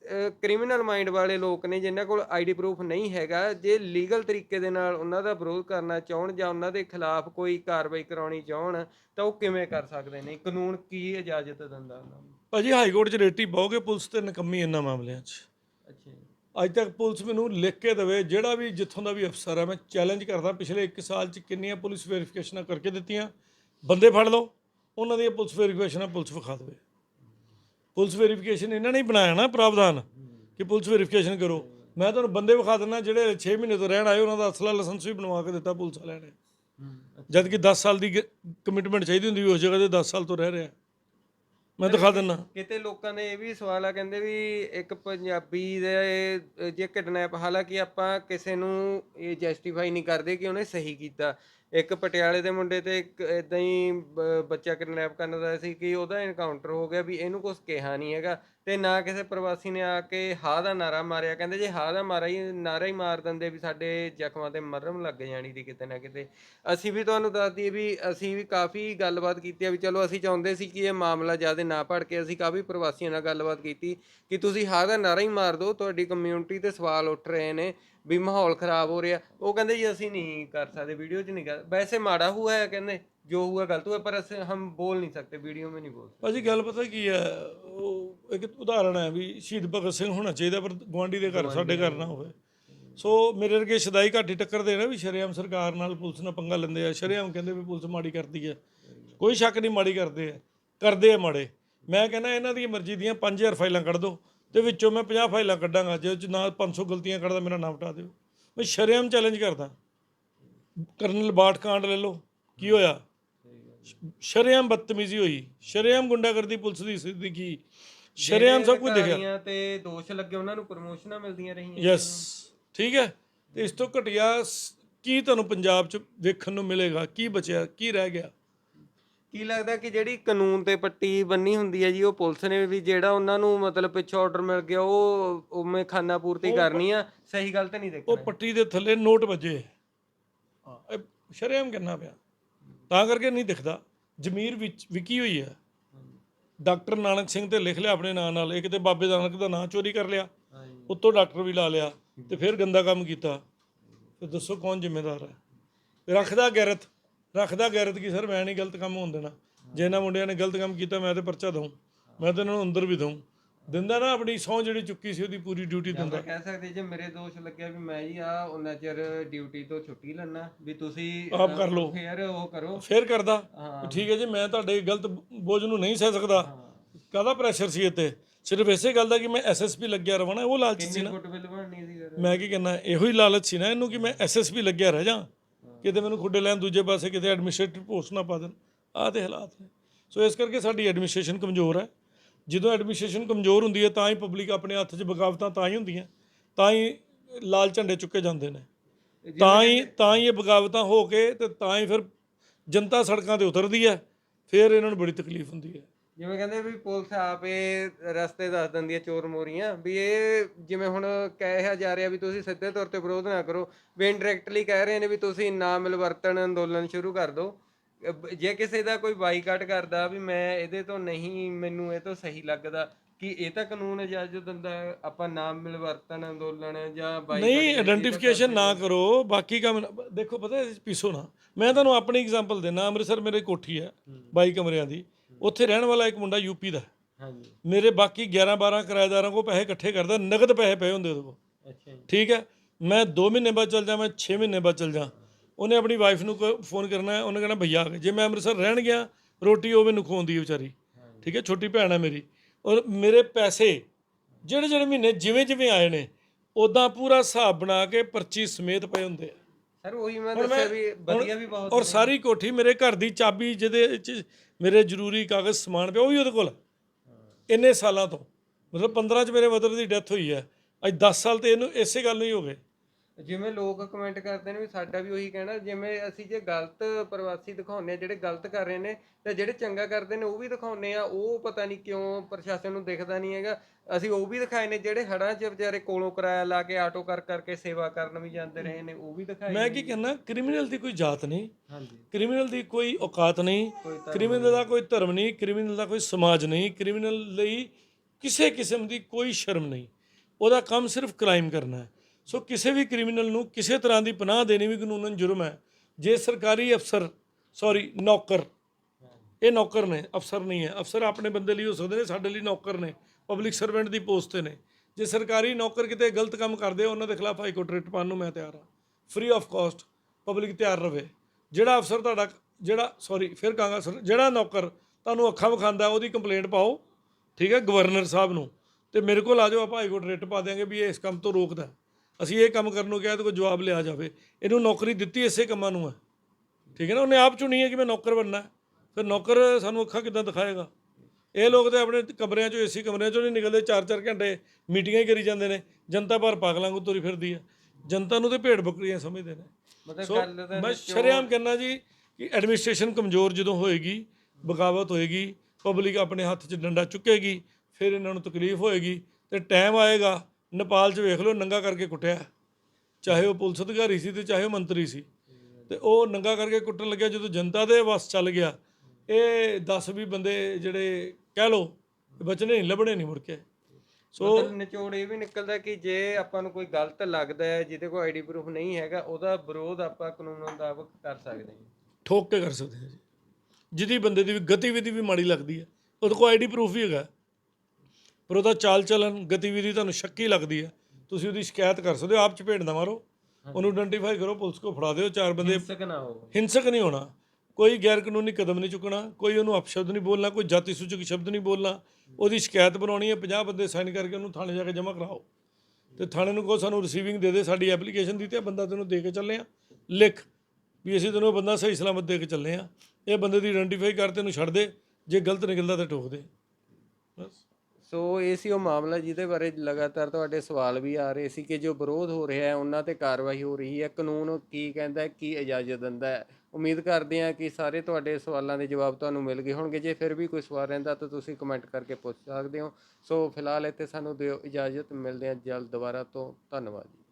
ਕ੍ਰਿਮੀਨਲ ਮਾਈਂਡ ਵਾਲੇ ਲੋਕ ਨੇ, ਜਿਨ੍ਹਾਂ ਕੋਲ ਆਈਡੀ ਪ੍ਰੂਫ ਨਹੀਂ ਹੈਗਾ, ਜੇ ਲੀਗਲ ਤਰੀਕੇ ਦੇ ਨਾਲ ਉਹਨਾਂ ਦਾ ਵਿਰੋਧ ਕਰਨਾ ਚਾਹਣ ਜਾਂ ਉਹਨਾਂ ਦੇ ਖਿਲਾਫ ਕੋਈ ਕਾਰਵਾਈ ਕਰਾਉਣੀ ਚਾਹਣ, ਤਾਂ ਉਹ ਕਿਵੇਂ ਕਰ ਸਕਦੇ ਨੇ? ਕਾਨੂੰਨ ਕੀ ਇਜਾਜ਼ਤ ਦਿੰਦਾ ਉਹਨਾਂ ਨੂੰ? ਭਾਜੀ ਹਾਈ ਕੋਰਟ 'ਚ ਰੇਟੀ ਪਾਓਗੇ ਪੁਲਿਸ ਤੇ ਨਕਮੀ ਇਹਨਾਂ ਮਾਮਲਿਆਂ 'ਚ। ਅੱਜ ਤੱਕ ਪੁਲਿਸ ਮੈਨੂੰ ਲਿਖ ਕੇ ਦੇਵੇ ਜਿਹੜਾ ਵੀ ਜਿੱਥੋਂ ਦਾ ਵੀ ਅਫਸਰ ਹੈ ਮੈਂ ਚੈਲੰਜ ਕਰਦਾ ਪਿਛਲੇ 1 ਸਾਲ 'ਚ ਕਿੰਨੀਆਂ ਪੁਲਿਸ ਵੈਰੀਫਿਕੇਸ਼ਨਾਂ ਕਰਕੇ ਦਿੱਤੀਆਂ। ਬੰਦੇ ਫੜ ਲਓ ਉਹਨਾਂ ਦੀਆਂ ਪੁਲਿਸ ਵੈਰੀਫਿਕੇਸ਼ਨਾਂ ਪੁਲਿਸ ਵਿਖਾ ਦੇਵੇ। ਪੁਲਿਸ ਵੈਰੀਫਿਕੇਸ਼ਨ ਇਹਨਾਂ ਨੇ ਹੀ ਬਣਾਇਆ ਨਾ ਪ੍ਰਾਵਧਾਨ ਕਿ ਪੁਲਿਸ ਵੈਰੀਫਿਕੇਸ਼ਨ ਕਰੋ। ਮੈਂ ਤੁਹਾਨੂੰ ਬੰਦੇ ਵਿਖਾ ਦਿੰਦਾ ਜਿਹੜੇ 6 ਮਹੀਨੇ ਤੋਂ ਰਹਿਣ ਆਏ ਉਹਨਾਂ ਦਾ ਅਸਲਾ ਲਾਇਸੈਂਸ ਵੀ ਬਣਵਾ ਕੇ ਦਿੱਤਾ ਪੁਲਿਸ ਵਾਲਿਆਂ ਨੇ। ਜਦ ਕਿ 10 ਸਾਲ ਦੀ ਕਮਿਟਮੈਂਟ ਚਾਹੀਦੀ ਹੁੰਦੀ ਵੀ ਉਸ ਜਗ੍ਹਾ ਤੇ 10 ਸਾਲ ਤੋਂ ਰਹਿ ਰਿਹਾ। ਮੈਂ ਦਿਖਾ ਦਿੰਦਾ ਕਿਤੇ ਲੋਕਾਂ ਦੇ ਇਹ ਵੀ ਸਵਾਲ ਆ, ਕਹਿੰਦੇ ਵੀ ਇੱਕ ਪੰਜਾਬੀ ਦੇ ਜੇ ਕਿਡਨੈਪ, ਹਾਲਾਂਕਿ ਆਪਾਂ ਕਿਸੇ ਨੂੰ ਇਹ ਜਸਟੀਫਾਈ ਨਹੀਂ ਕਰਦੇ ਕਿ ਉਹਨੇ ਸਹੀ ਕੀਤਾ। ਇੱਕ ਪਟਿਆਲੇ ਦੇ ਮੁੰਡੇ ਤੇ ਇੱਕ ਇਦਾਂ ਹੀ ਬ- ਬੱਚਾ ਕਿਡਨੈਪ ਕਰਨ ਦਾ ਸੀ ਕਿ ਉਹਦਾ ਇਨਕਾਊਂਟਰ ਹੋ ਗਿਆ ਵੀ ਇਹਨੂੰ ਕੁਝ ਕਿਹਾ ਨਹੀਂ ਹੈਗਾ ਤੇ ਨਾ ਕਿਸੇ ਪ੍ਰਵਾਸੀ ਨੇ ਆ ਕੇ ਹਾਂ ਦਾ ਨਾਰਾ ਮਾਰਿਆ। ਕਹਿੰਦੇ ਜੇ ਹਾਂ ਦਾ ਮਾਰਾ ਹੀ, ਨਾਰਾ ਹੀ ਮਾਰ ਦਿੰਦੇ ਵੀ ਸਾਡੇ ਜ਼ਖਮਾਂ ਤੇ ਮਰਮ ਲੱਗ ਜਾਣੀ ਦੀ ਕਿਤੇ ਨਾ ਕਿਤੇ। ਅਸੀਂ ਵੀ ਤੁਹਾਨੂੰ ਦੱਸ ਦਈਏ ਵੀ ਅਸੀਂ ਵੀ ਕਾਫੀ ਗੱਲਬਾਤ ਕੀਤੀ ਆ ਵੀ ਚਲੋ ਅਸੀਂ ਚਾਹੁੰਦੇ ਸੀ ਕਿ ਇਹ ਮਾਮਲਾ ਜ਼ਿਆਦਾ ਨਾ ਭੜ ਕੇ ਅਸੀਂ ਕਾਫੀ ਪ੍ਰਵਾਸੀਆਂ ਨਾਲ ਗੱਲਬਾਤ ਕੀਤੀ ਕਿ ਤੁਸੀਂ ਹਾਂ ਦਾ ਨਾਰਾ ਹੀ ਮਾਰ ਦਿਓ, ਤੁਹਾਡੀ ਕਮਿਊਨਿਟੀ ਤੇ ਸਵਾਲ ਉੱਠ ਰਹੇ ਨੇ। ਵੀ ਮਾਹੌਲ ਖਰਾਬ ਹੋ ਰਿਹਾ। ਉਹ ਕਹਿੰਦੇ ਜੀ ਅਸੀਂ ਨਹੀਂ ਕਰ ਸਕਦੇ ਵੀਡੀਓ 'ਚ ਨਹੀਂ ਕਰ ਵੈਸੇ ਮਾੜਾ ਹੋਇਆ ਹੈ ਕਹਿੰਦੇ ਜੋ ਹੋਊਗਾ ਗਲਤ ਹੋਇਆ ਪਰ ਅਸੀਂ ਹਮ ਬੋਲ ਨਹੀਂ ਸਕਦੇ ਵੀਡੀਓ ਮੇਂ ਨਹੀਂ ਬੋਲ ਸਕਦੇ। ਭਾਜੀ ਗੱਲ ਪਤਾ ਕੀ ਹੈ ਉਹ ਇੱਕ ਉਦਾਹਰਣ ਹੈ ਵੀ ਸ਼ਹੀਦ ਭਗਤ ਸਿੰਘ ਹੋਣਾ ਚਾਹੀਦਾ ਪਰ ਗਵਾਂਢੀ ਦੇ ਘਰ ਸਾਡੇ ਘਰ ਨਾ ਹੋਵੇ। ਸੋ ਮੇਰੇ ਵਰਗੇ ਸ਼ਦਾਈ ਘਾਟੀ ਟੱਕਰ ਦੇ ਨਾ ਵੀ ਸ਼ਰੇਆਮ ਸਰਕਾਰ ਨਾਲ ਪੁਲਿਸ ਨਾਲ ਪੰਗਾ ਲੈਂਦੇ ਆ। ਸ਼ਰੇਆਮ ਕਹਿੰਦੇ ਵੀ ਪੁਲਿਸ ਮਾੜੀ ਕਰਦੀ ਹੈ। ਕੋਈ ਸ਼ੱਕ ਨਹੀਂ ਮਾੜੀ ਕਰਦੇ ਆ। ਕਰਦੇ ਆ ਮਾੜੇ। ਮੈਂ ਕਹਿੰਦਾ ਇਹਨਾਂ ਦੀ ਮਰਜ਼ੀ ਦੀਆਂ 5000 ਫਾਈਲਾਂ ਕੱਢ ਦਿਓ। ਤੇ ਵਿੱਚੋਂ ਮੈਂ 50 ਫਾਈਲਾਂ ਕੱਢਾਂਗਾ ਜੇ ਉਹ 'ਚ ਨਾ 500 ਗਲਤੀਆਂ ਕੱਢਦਾ ਮੇਰਾ ਨਾਮ ਹਟਾ ਦਿਓ। ਮੈਂ ਸ਼ਰੇਆਮ ਚੈਲੰਜ ਕਰਦਾ। ਕਰਨਲ ਬਾਠ ਕਾਂਡ ਲੈ ਲਓ ਕੀ ਹੋਇਆ? ਸ਼ਰੇਆਮ ਬਦਤਮੀਜ਼ੀ ਹੋਈ। ਸ਼ਰੇਆਮ ਗੁੰਡਾਗਰਦੀ ਪੁਲਿਸ ਦੀ ਸਿੱਧੀ ਕੀ ਸ਼ਰੇਆਮ ਸਭ ਕੁਝ ਦਿਖਿਆ। ਤੇ ਦੋਸ਼ ਲੱਗੇ ਉਹਨਾਂ ਨੂੰ ਪ੍ਰਮੋਸ਼ਨਾਂ ਮਿਲਦੀਆਂ ਰਹੀਆਂ ਯੈਸ ਠੀਕ ਹੈ? ਤੇ ਇਸ ਤੋਂ ਘਟਿਆ ਕੀ ਤੁਹਾਨੂੰ ਪੰਜਾਬ 'ਚ ਵੇਖਣ ਨੂੰ ਮਿਲੇਗਾ? ਕੀ ਬਚਿਆ? ਕੀ ਰਹਿ ਗਿਆ? ਕੀ ਲੱਗਦਾ ਕਿ ਜਿਹੜੀ ਕਾਨੂੰਨ ਤੇ ਪੱਟੀ ਬੰਨੀ ਹੁੰਦੀ ਹੈ ਜੀ ਉਹ ਪੁਲਿਸ ਨੇ ਵੀ ਜਿਹੜਾ ਉਹਨਾਂ ਨੂੰ ਮਤਲਬ ਪਿੱਛੋਂ ਆਰਡਰ ਮਿਲ ਗਿਆ ਉਹ ਉਵੇਂ ਖਾਨਾ ਪੂਰਤੀ ਕਰਨੀ ਆ ਸਹੀ ਗਲਤ ਨਹੀਂ ਉਹ ਦੇਖਣਾ ਪੱਟੀ ਦੇ ਥੱਲੇ ਨੋਟ ਵੱਜੇ। ਹਾਂ ਇਹ ਸ਼ਰੇਆਮ ਕਰਨਾ ਪਿਆ? ਤਾਂ ਕਰਕੇ ਨਹੀਂ ਦਿਖਦਾ। ਜ਼ਮੀਰ ਵਿੱਚ ਵਿਕੀ ਹੋਈ ਹੈ ਡਾਕਟਰ ਨਾਨਕ ਸਿੰਘ ਤੇ ਲਿਖ ਲਿਆ ਆਪਣੇ ਨਾਂ ਨਾਲ। ਇਹ ਕਿਤੇ ਬਾਬੇ ਨਾਨਕ ਦਾ ਨਾਂ ਚੋਰੀ ਕਰ ਲਿਆ। ਹਾਂਜੀ। ਉੱਤੋਂ ਡਾਕਟਰ ਵੀ ਲਾ ਲਿਆ ਤੇ ਫਿਰ ਗੰਦਾ ਕੰਮ ਕੀਤਾ। ਫਿਰ ਦੱਸੋ ਕੌਣ ਜ਼ਿੰਮੇਦਾਰ ਹੈ? ਰੱਖਦਾ ਗੈਰਤ। ਰੱਖਦਾ ਗੈਰਤ ਕੀ ਸਰ ਮੈਂ ਨਹੀਂ ਗਲਤ ਕੰਮ ਹੋਣ ਦੇਣਾ। ਜੇ ਇਹਨਾਂ ਮੁੰਡਿਆਂ ਨੇ ਗਲਤ ਕੰਮ ਕੀਤਾ ਮੈਂ ਤੇ ਪਰਚਾ ਦਊਂ। ਮੈਂ ਤਾਂ ਇਹਨਾਂ ਨੂੰ ਅੰਦਰ ਵੀ ਦਊਂ। ਦਿੰਦਾ ਨਾ ਆਪਣੀ ਸਹੁੰ ਜਿਹੜੀ ਚੁੱਕੀ ਸੀ ਉਹਦੀ ਪੂਰੀ ਡਿਊਟੀ ਦਿੰਦਾ। ਕਹਿ ਸਕਦੇ ਜੇ ਮੇਰੇ ਦੋਸ਼ ਲੱਗਿਆ ਵੀ ਮੈਂ ਜੀ ਆ ਉਹਨਾਂ ਚਿਰ ਡਿਊਟੀ ਤੋਂ ਛੁੱਟੀ ਲੈਣਾ ਵੀ ਤੁਸੀਂ ਆਪ ਕਰ ਲਓ। ਫੇਰ ਉਹ ਕਰੋ। ਫੇਰ ਕਰਦਾ। ਹਾਂ। ਠੀਕ ਹੈ ਜੀ ਮੈਂ ਤੁਹਾਡੇ ਗਲਤ ਬੋਝ ਨੂੰ ਨਹੀਂ ਸਹਿ ਸਕਦਾ। ਕਾਹਦਾ ਪ੍ਰੈਸ਼ਰ ਸੀ ਇੱਥੇ? ਸਿਰਫ ਇਸੇ ਗੱਲ ਦਾ ਕਿ ਮੈਂ ਐਸਐਸਪੀ ਲੱਗਿਆ ਰਵਾਂ ਨਾ ਉਹ ਲਾਲਚ ਸੀ ਨਾ। ਸੀ ਮੈਂ ਕੀ ਕਹਿੰਦਾ ਇਹੋ ਹੀ ਲਾਲਚ ਸੀ ਨਾ ਇਹਨੂੰ ਕਿ ਮੈਂ ਐਸਐਸਪੀ ਲੱਗਿਆ ਰਹਿ ਜਾ। ਕਿਤੇ ਮੈਨੂੰ ਖੁੱਡੇ ਲੈਣ ਦੂਜੇ ਪਾਸੇ ਕਿਤੇ ਐਡਮਿਨਿਸਟ੍ਰੇਟਿਵ ਪੋਸਟ ਨਾ ਪਾ ਦੇਣ। ਆਹ ਤੇ ਹਾਲਾਤ ਨੇ। ਸੋ ਇਸ ਕਰਕੇ ਸਾਡੀ ਐਡਮਿਨਿਸਟ੍ਰੇਸ਼ਨ ਕਮਜ਼ੋਰ ਹੈ। ਜਦੋਂ ਐਡਮਿਨਿਸਟ੍ਰੇਸ਼ਨ ਕਮਜ਼ੋਰ ਹੁੰਦੀ ਹੈ ਤਾਂ ਹੀ ਪਬਲਿਕ ਆਪਣੇ ਹੱਥ 'ਚ ਬਗਾਵਤਾਂ ਤਾਂ ਹੀ ਹੁੰਦੀਆਂ। ਤਾਂ ਹੀ ਲਾਲ ਝੰਡੇ ਚੁੱਕੇ ਜਾਂਦੇ ਨੇ। ਤਾਂ ਹੀ ਤਾਂ ਹੀ ਇਹ ਬਗਾਵਤਾਂ ਹੋ ਕੇ ਤੇ ਤਾਂ ਹੀ ਫਿਰ ਜਨਤਾ ਸੜਕਾਂ ਤੇ ਉਤਰਦੀ ਹੈ। ਫਿਰ ਇਹਨਾਂ ਨੂੰ ਬੜੀ ਤਕਲੀਫ ਹੁੰਦੀ ਹੈ। ਜਿਵੇਂ ਕਹਿੰਦੇ ਵੀ ਪੁਲਿਸ ਆਪੇ ਰਸਤੇ ਦੱਸ ਦਿੰਦੀ ਹੈ ਚੋਰ ਮੋਰੀਆਂ ਵੀ ਇਹ ਜਿਵੇਂ ਹੁਣ ਕਹਿਆ ਜਾ ਰਿਹਾ ਵੀ ਤੁਸੀਂ ਸਿੱਧੇ ਤੌਰ ਤੇ ਵਿਰੋਧ ਨਾ ਕਰੋ ਵੀ ਇਨਡਾਇਰੈਕਟਲੀ ਕਹਿ ਰਹੇ ਨੇ ਵੀ ਤੁਸੀਂ ਨਾ ਮਿਲਵਰਤਨ ਅੰਦੋਲਨ ਸ਼ੁਰੂ ਕਰ ਦਿਓ। ਜੇ ਕਿਸੇ ਦਾ ਕੋਈ ਬਾਈਕਾਟ ਕਰਦਾ ਵੀ ਮੈਂ ਇਹਦੇ ਤੋਂ ਨਹੀਂ ਮੈਨੂੰ ਇਹ ਤੋਂ ਸਹੀ ਲੱਗਦਾ ਕਿ ਇਹ ਤਾਂ ਕਾਨੂੰਨ ਇਜਾਜ਼ਤ ਦਿੰਦਾ ਆਪਾਂ ਨਾਮ ਮਿਲਵਰਤਨ ਅੰਦੋਲਨ ਜਾਂ ਬਾਈਕਾਟ ਨਹੀਂ ਆਇਡੈਂਟੀਫਿਕੇਸ਼ਨ ਨਾ ਕਰੋ ਬਾਕੀ ਕੰਮ ਨਾ- ਦੇਖੋ ਪਤਾ ਪੀਸੋ ਨਾ ਮੈਂ ਤੁਹਾਨੂੰ ਆਪਣੀ ਐਗਜ਼ਾਮਪਲ ਦੇਣਾ ਅੰਮ੍ਰਿਤਸਰ ਮੇਰੇ ਕੋਠੀ ਹੈ 22 ਕਮਰਿਆਂ ਦੀ। ਉੱਥੇ ਰਹਿਣ ਵਾਲਾ ਇੱਕ ਮੁੰਡਾ ਯੂਪੀ ਦਾ ਹਾਂਜੀ। ਮੇਰੇ ਬਾਕੀ 11 12 ਕਿਰਾਏਦਾਰਾਂ ਕੋਲ ਪੈਸੇ ਇਕੱਠੇ ਕਰਦਾ ਨਗਦ ਪੈਸੇ ਪਏ ਹੁੰਦੇ ਉਹਦੇ ਕੋਲ। ਅੱਛਾ ਜੀ। ਠੀਕ ਹੈ ਮੈਂ 2 ਮਹੀਨੇ ਬਾਅਦ ਚੱਲ ਜਾ ਮੈਂ 6 ਮਹੀਨੇ ਬਾਅਦ ਚੱਲ ਜਾ ਉਹਨੇ ਆਪਣੀ ਵਾਈਫ ਨੂੰ ਫੋਨ ਕਰਨਾ ਹੈ, ਉਹਨੇ ਕਹਿਣਾ ਭਈਆ ਆ ਗਏ ਜੇ ਮੈਂ ਅੰਮ੍ਰਿਤਸਰ ਰਹਿਣ ਗਿਆ ਰੋਟੀ ਉਹ ਮੈਨੂੰ ਖਵਾਉਂਦੀ ਹੈ ਵਿਚਾਰੀ। ਠੀਕ ਹੈ ਛੋਟੀ ਭੈਣ ਹੈ ਮੇਰੀ। ਔਰ ਮੇਰੇ ਪੈਸੇ ਜਿਹੜੇ ਜਿਹੜੇ ਮਹੀਨੇ ਜਿਵੇਂ ਜਿਵੇਂ ਆਏ ਨੇ ਉਦਾਂ ਪੂਰਾ ਹਿਸਾਬ ਬਣਾ ਕੇ ਪਰਚੀ ਸਮੇਤ ਪਏ ਹੁੰਦੇ ਆ। ਸਰ ਉਹੀ ਮੈਂ ਦੱਸਿਆ ਵੀ ਵਧੀਆ ਵੀ ਬਹੁਤ ਔਰ ਸਾਰੀ ਕੋਠੀ ਮੇਰੇ ਘਰ ਦੀ ਚਾਬੀ ਜਿਹਦੇ ਮੇਰੇ ਜ਼ਰੂਰੀ ਕਾਗਜ਼ ਸਮਾਨ ਪਿਆ, ਉਹ ਵੀ ਉਹਦੇ ਕੋਲ। ਇੰਨੇ ਸਾਲਾਂ ਤੋਂ। ਮਤਲਬ 15 ਚ ਮੇਰੇ ਮਦਰ ਦੀ ਡੈਥ ਹੋਈ ਹੈ। ਅੱਜ 10 ਸਾਲ ਤੇ ਇਹਨੂੰ ਇਸੇ ਗੱਲ ਨੂੰ ਹੀ ਹੋ ਗਏ। ਜਿਵੇਂ ਲੋਕ ਕਮੈਂਟ ਕਰਦੇ ਨੇ ਵੀ ਸਾਡਾ ਵੀ ਉਹੀ ਕਹਿਣਾ ਜਿਵੇਂ ਅਸੀਂ ਜੇ ਗਲਤ ਪ੍ਰਵਾਸੀ ਦਿਖਾਉਂਦੇ ਆ ਜਿਹੜੇ ਗਲਤ ਕਰ ਰਹੇ ਨੇ ਤੇ ਜਿਹੜੇ ਚੰਗਾ ਕਰਦੇ ਨੇ ਉਹ ਵੀ ਦਿਖਾਉਂਦੇ ਆ ਉਹ ਪਤਾ ਨਹੀਂ ਕਿਉਂ ਪ੍ਰਸ਼ਾਸਨ ਨੂੰ ਦਿਖਦਾ ਨਹੀਂ ਹੈਗਾ। ਅਸੀਂ ਉਹ ਵੀ ਦਿਖਾਏ ਨੇ ਜਿਹੜੇ ਹੜਾਂ 'ਚ ਵਿਚਾਰੇ ਕੋਲੋਂ ਕਿਰਾਇਆ ਲਾ ਕੇ ਆਟੋ ਕਰ ਕਰਕੇ ਸੇਵਾ ਕਰਨ ਵੀ ਜਾਂਦੇ ਰਹੇ ਨੇ ਉਹ ਵੀ ਦਿਖਾਏ ਮੈਂ ਕੀ ਕਹਿੰਦਾ ਕ੍ਰਿਮੀਨਲ ਦੀ ਕੋਈ ਜਾਤ ਨਹੀਂ ਹਾਂਜੀ। ਕ੍ਰਿਮੀਨਲ ਦੀ ਕੋਈ ਔਕਾਤ ਨਹੀਂ ਕ੍ਰਿਮੀਨਲ ਦਾ ਕੋਈ ਧਰਮ ਨਹੀਂ ਕ੍ਰਿਮੀਨਲ ਦਾ ਕੋਈ ਸਮਾਜ ਨਹੀਂ ਕ੍ਰਿਮੀਨਲ ਲਈ ਕਿਸੇ ਕਿਸਮ ਦੀ ਕੋਈ ਸ਼ਰਮ ਨਹੀਂ। ਉਹਦਾ ਕੰਮ ਸਿਰਫ ਕ੍ਰਾਈਮ ਕਰਨਾ ਹੈ। ਸੋ ਕਿਸੇ ਵੀ ਕ੍ਰਿਮੀਨਲ ਨੂੰ ਕਿਸੇ ਤਰ੍ਹਾਂ ਦੀ ਪਨਾਹ ਦੇਣੀ ਵੀ ਕਾਨੂੰਨਨ ਜੁਰਮ ਹੈ। ਜੇ ਸਰਕਾਰੀ ਅਫਸਰ ਸੌਰੀ ਨੌਕਰ ਇਹ ਨੌਕਰ ਨੇ ਅਫਸਰ ਨਹੀਂ ਹੈ। ਅਫਸਰ ਆਪਣੇ ਬੰਦੇ ਲਈ ਹੋ ਸਕਦੇ ਨੇ ਸਾਡੇ ਲਈ ਨੌਕਰ ਨੇ ਪਬਲਿਕ ਸਰਵੈਂਟ ਦੀ ਪੋਸਟ ਤੇ ਨੇ। ਜੇ ਸਰਕਾਰੀ ਨੌਕਰ ਕਿਤੇ ਗਲਤ ਕੰਮ ਕਰਦੇ ਆ, ਉਹਨਾਂ ਦੇ ਖਿਲਾਫ ਹਾਈ ਕੋਰਟ ਰਿਟ ਪਾਉਣ ਨੂੰ ਮੈਂ ਤਿਆਰ ਹਾਂ। ਫ੍ਰੀ ਆਫ ਕਾਸਟ ਪਬਲਿਕ ਤਿਆਰ ਰਵੇ। ਜਿਹੜਾ ਅਫਸਰ ਤੁਹਾਡਾ ਜਿਹੜਾ ਸੌਰੀ ਫਿਰ ਕਹਾਂਗਾ ਸਰ ਜਿਹੜਾ ਨੌਕਰ ਤੁਹਾਨੂੰ ਅੱਖਾਂ ਵਿਖਾਉਂਦਾ ਉਹਦੀ ਕੰਪਲੇਂਟ ਪਾਓ। ਠੀਕ ਹੈ ਗਵਰਨਰ ਸਾਹਿਬ ਨੂੰ। ਤੇ ਮੇਰੇ ਕੋਲ ਆ ਜਾਓ ਆਪਾਂ ਹਾਈ ਕੋਰਟ ਰਿਟ ਪਾ ਦਿਆਂਗੇ ਵੀ ਇਹ ਇਸ ਕੰਮ ਤੋਂ ਰੋਕਦਾ ਅਸੀਂ ਇਹ ਕੰਮ ਕਰਨ ਨੂੰ ਕਿਹਾ ਤੇ ਕੋਈ ਜਵਾਬ ਲਿਆ ਜਾਵੇ। ਇਹਨੂੰ ਨੌਕਰੀ ਦਿੱਤੀ ਇਸੇ ਕੰਮਾਂ ਨੂੰ ਹੈ ਠੀਕ ਹੈ ਨਾ? ਉਹਨੇ ਆਪ ਚੁਣੀ ਹੈ ਕਿ ਮੈਂ ਨੌਕਰ ਬਣਨਾ ਹੈ। ਫਿਰ ਨੌਕਰ ਸਾਨੂੰ ਅੱਖਾਂ ਕਿੱਦਾਂ ਦਿਖਾਏਗਾ? ਇਹ ਲੋਕ ਤੇ ਆਪਣੇ ਕਮਰਿਆਂ ਚੋਂ ਏਸੀ ਕਮਰਿਆਂ ਚੋਂ ਨਹੀਂ ਨਿਕਲਦੇ। 4-4 ਘੰਟੇ ਮੀਟਿੰਗਾਂ ਹੀ ਕਰੀ ਜਾਂਦੇ ਨੇ। ਜਨਤਾ ਪਰ ਪਾਗਲਾਂ ਨੂੰ ਤੁਰੀ ਫਿਰਦੀ ਹੈ। ਜਨਤਾ ਨੂੰ ਤੇ ਭੇਡ ਬੱਕਰੀਆਂ ਸਮਝਦੇ ਨੇ। ਮਤਲਬ ਸੋ ਮੈਂ ਸ਼ਰੇਆਮ ਕਹਿਣਾ ਜੀ ਕਿ ਐਡਮਿਨਿਸਟ੍ਰੇਸ਼ਨ ਕਮਜ਼ੋਰ ਜਦੋਂ ਹੋਏਗੀ ਬਗਾਵਤ ਹੋਏਗੀ ਪਬਲਿਕ ਆਪਣੇ ਹੱਥ 'ਚ ਡੰਡਾ ਚੁੱਕੇਗੀ ਫਿਰ ਇਹਨਾਂ ਨੂੰ ਤਕਲੀਫ ਹੋਏਗੀ ਤੇ ਟਾਈਮ ਆਏਗਾ। ਨੇਪਾਲ 'ਚ ਵੇਖ ਲਓ ਨੰਗਾ ਕਰਕੇ ਕੁੱਟਿਆ। ਚਾਹੇ ਉਹ ਪੁਲਿਸ ਅਧਿਕਾਰੀ ਸੀ ਤੇ ਚਾਹੇ ਉਹ ਮੰਤਰੀ ਸੀ। ਤੇ ਉਹ ਨੰਗਾ ਕਰਕੇ ਕੁੱਟਣ ਲੱਗਿਆ ਜਦੋਂ ਜਨਤਾ ਦੇ ਵਸ ਚੱਲ ਗਿਆ। ਇਹ 10 20 ਬੰਦੇ ਜਿਹੜੇ ਕਹਿ ਲਓ ਬਚਨੇ ਨਹੀਂ ਲੱਭਣੇ ਨਹੀਂ ਮੁੜ ਕੇ। ਸੋ ਨਿਚੋੜ ਇਹ ਵੀ ਨਿਕਲਦਾ ਕਿ ਜੇ ਆਪਾਂ ਨੂੰ ਕੋਈ ਗਲਤ ਲੱਗਦਾ ਹੈ ਜਿਹਦੇ ਕੋਲ ਆਈਡੀ ਪ੍ਰੂਫ ਨਹੀਂ ਹੈਗਾ ਉਹਦਾ ਵਿਰੋਧ ਆਪਾਂ ਕਾਨੂੰਨ ਮੁਤਾਬਕ ਕਰ ਸਕਦੇ ਹਾਂ। ਠੋਕ ਕੇ ਕਰ ਸਕਦੇ ਹਾਂ ਜੀ। ਜਿਹਦੀ ਬੰਦੇ ਦੀ ਵੀ ਗਤੀਵਿਧੀ ਵੀ ਮਾੜੀ ਲੱਗਦੀ ਹੈ ਉਹਦੇ ਕੋਲ ਆਈਡੀ ਪ੍ਰੂਫ ਵੀ ਹੈਗਾ। ਪਰ ਉਹਦਾ ਚਾਲ ਚੱਲਣ ਗਤੀਵਿਧੀ ਤੁਹਾਨੂੰ ਸ਼ੱਕੀ ਲੱਗਦੀ ਹੈ। ਤੁਸੀਂ ਉਹਦੀ ਸ਼ਿਕਾਇਤ ਕਰ ਸਕਦੇ ਹੋ ਆਪ ਚਪੇੜ ਨਾ ਮਾਰੋ। ਉਹਨੂੰ ਆਇਡੈਂਟੀਫਾਈ ਕਰੋ ਪੁਲਿਸ ਕੋ ਫੜਾ ਦਿਓ ਚਾਰ ਬੰਦੇ ਹਿੰਸਕ ਨਾ ਹੋ ਹਿੰਸਕ ਨਹੀਂ ਹੋਣਾ। ਕੋਈ ਗੈਰ ਕਾਨੂੰਨੀ ਕਦਮ ਨਹੀਂ ਚੁੱਕਣਾ ਕੋਈ ਉਹਨੂੰ ਅਪਸ਼ਬਦ ਨਹੀਂ ਬੋਲਣਾ ਕੋਈ ਜਾਤੀ ਸੂਚਕ ਸ਼ਬਦ ਨਹੀਂ ਬੋਲਣਾ। ਉਹਦੀ ਸ਼ਿਕਾਇਤ ਬਣਾਉਣੀ ਹੈ 50 ਬੰਦੇ ਸਾਈਨ ਕਰਕੇ ਉਹਨੂੰ ਥਾਣੇ ਜਾ ਕੇ ਜਮ੍ਹਾਂ ਕਰਾਓ। ਤੇ ਥਾਣੇ ਨੂੰ ਕਹੋ ਸਾਨੂੰ ਰਿਸੀਵਿੰਗ ਦੇ ਦੇ ਸਾਡੀ ਐਪਲੀਕੇਸ਼ਨ ਦੀ ਤੇ ਬੰਦਾ ਤੈਨੂੰ ਦੇ ਕੇ ਚੱਲੇ ਆ। ਲਿਖ ਵੀ ਅਸੀਂ ਤੈਨੂੰ ਬੰਦਾ ਸਹੀ ਸਲਾਮਤ ਦੇ ਕੇ ਚੱਲੇ ਆ। ਇਹ ਬੰਦੇ ਦੀ ਆਇਡੈਂਟੀਫਾਈ ਕਰ ਤੈਨੂੰ ਛੱਡ ਦੇ। ਜੇ ਗਲਤ ਨਿਕਲਦਾ ਤੇ ਠੋਕ ਦੇ। ਸੋ ਇਹ ਸੀ ਉਹ ਮਾਮਲਾ ਜਿਹਦੇ ਬਾਰੇ ਲਗਾਤਾਰ ਤੁਹਾਡੇ ਸਵਾਲ ਵੀ ਆ ਰਹੇ ਸੀ ਕਿ ਜੋ ਵਿਰੋਧ ਹੋ ਰਿਹਾ ਹੈ, ਉਹਨਾਂ ਤੇ ਕਾਰਵਾਈ ਹੋ ਰਹੀ ਹੈ। ਕਾਨੂੰਨ ਕੀ ਕਹਿੰਦਾ ਹੈ, ਕੀ ਇਜਾਜ਼ਤ ਦਿੰਦਾ ਹੈ? ਉਮੀਦ ਕਰਦੇ ਹਾਂ ਕਿ ਸਾਰੇ ਤੁਹਾਡੇ ਸਵਾਲਾਂ ਦੇ ਜਵਾਬ ਤੁਹਾਨੂੰ ਮਿਲ ਗਏ ਹੋਣਗੇ। ਜੇ ਫਿਰ ਵੀ ਕੋਈ ਸਵਾਲ ਰਹਿੰਦਾ ਤਾਂ ਤੁਸੀਂ ਕਮੈਂਟ ਕਰਕੇ ਪੁੱਛ ਸਕਦੇ ਹੋ। ਸੋ ਫਿਲਹਾਲ ਇੱਥੇ ਸਾਨੂੰ ਦਿਓ ਇਜਾਜ਼ਤ। ਮਿਲਦੇ ਹਾਂ ਜਲਦ ਦੁਬਾਰਾ ਤੋਂ। ਧੰਨਵਾਦ ਜੀ।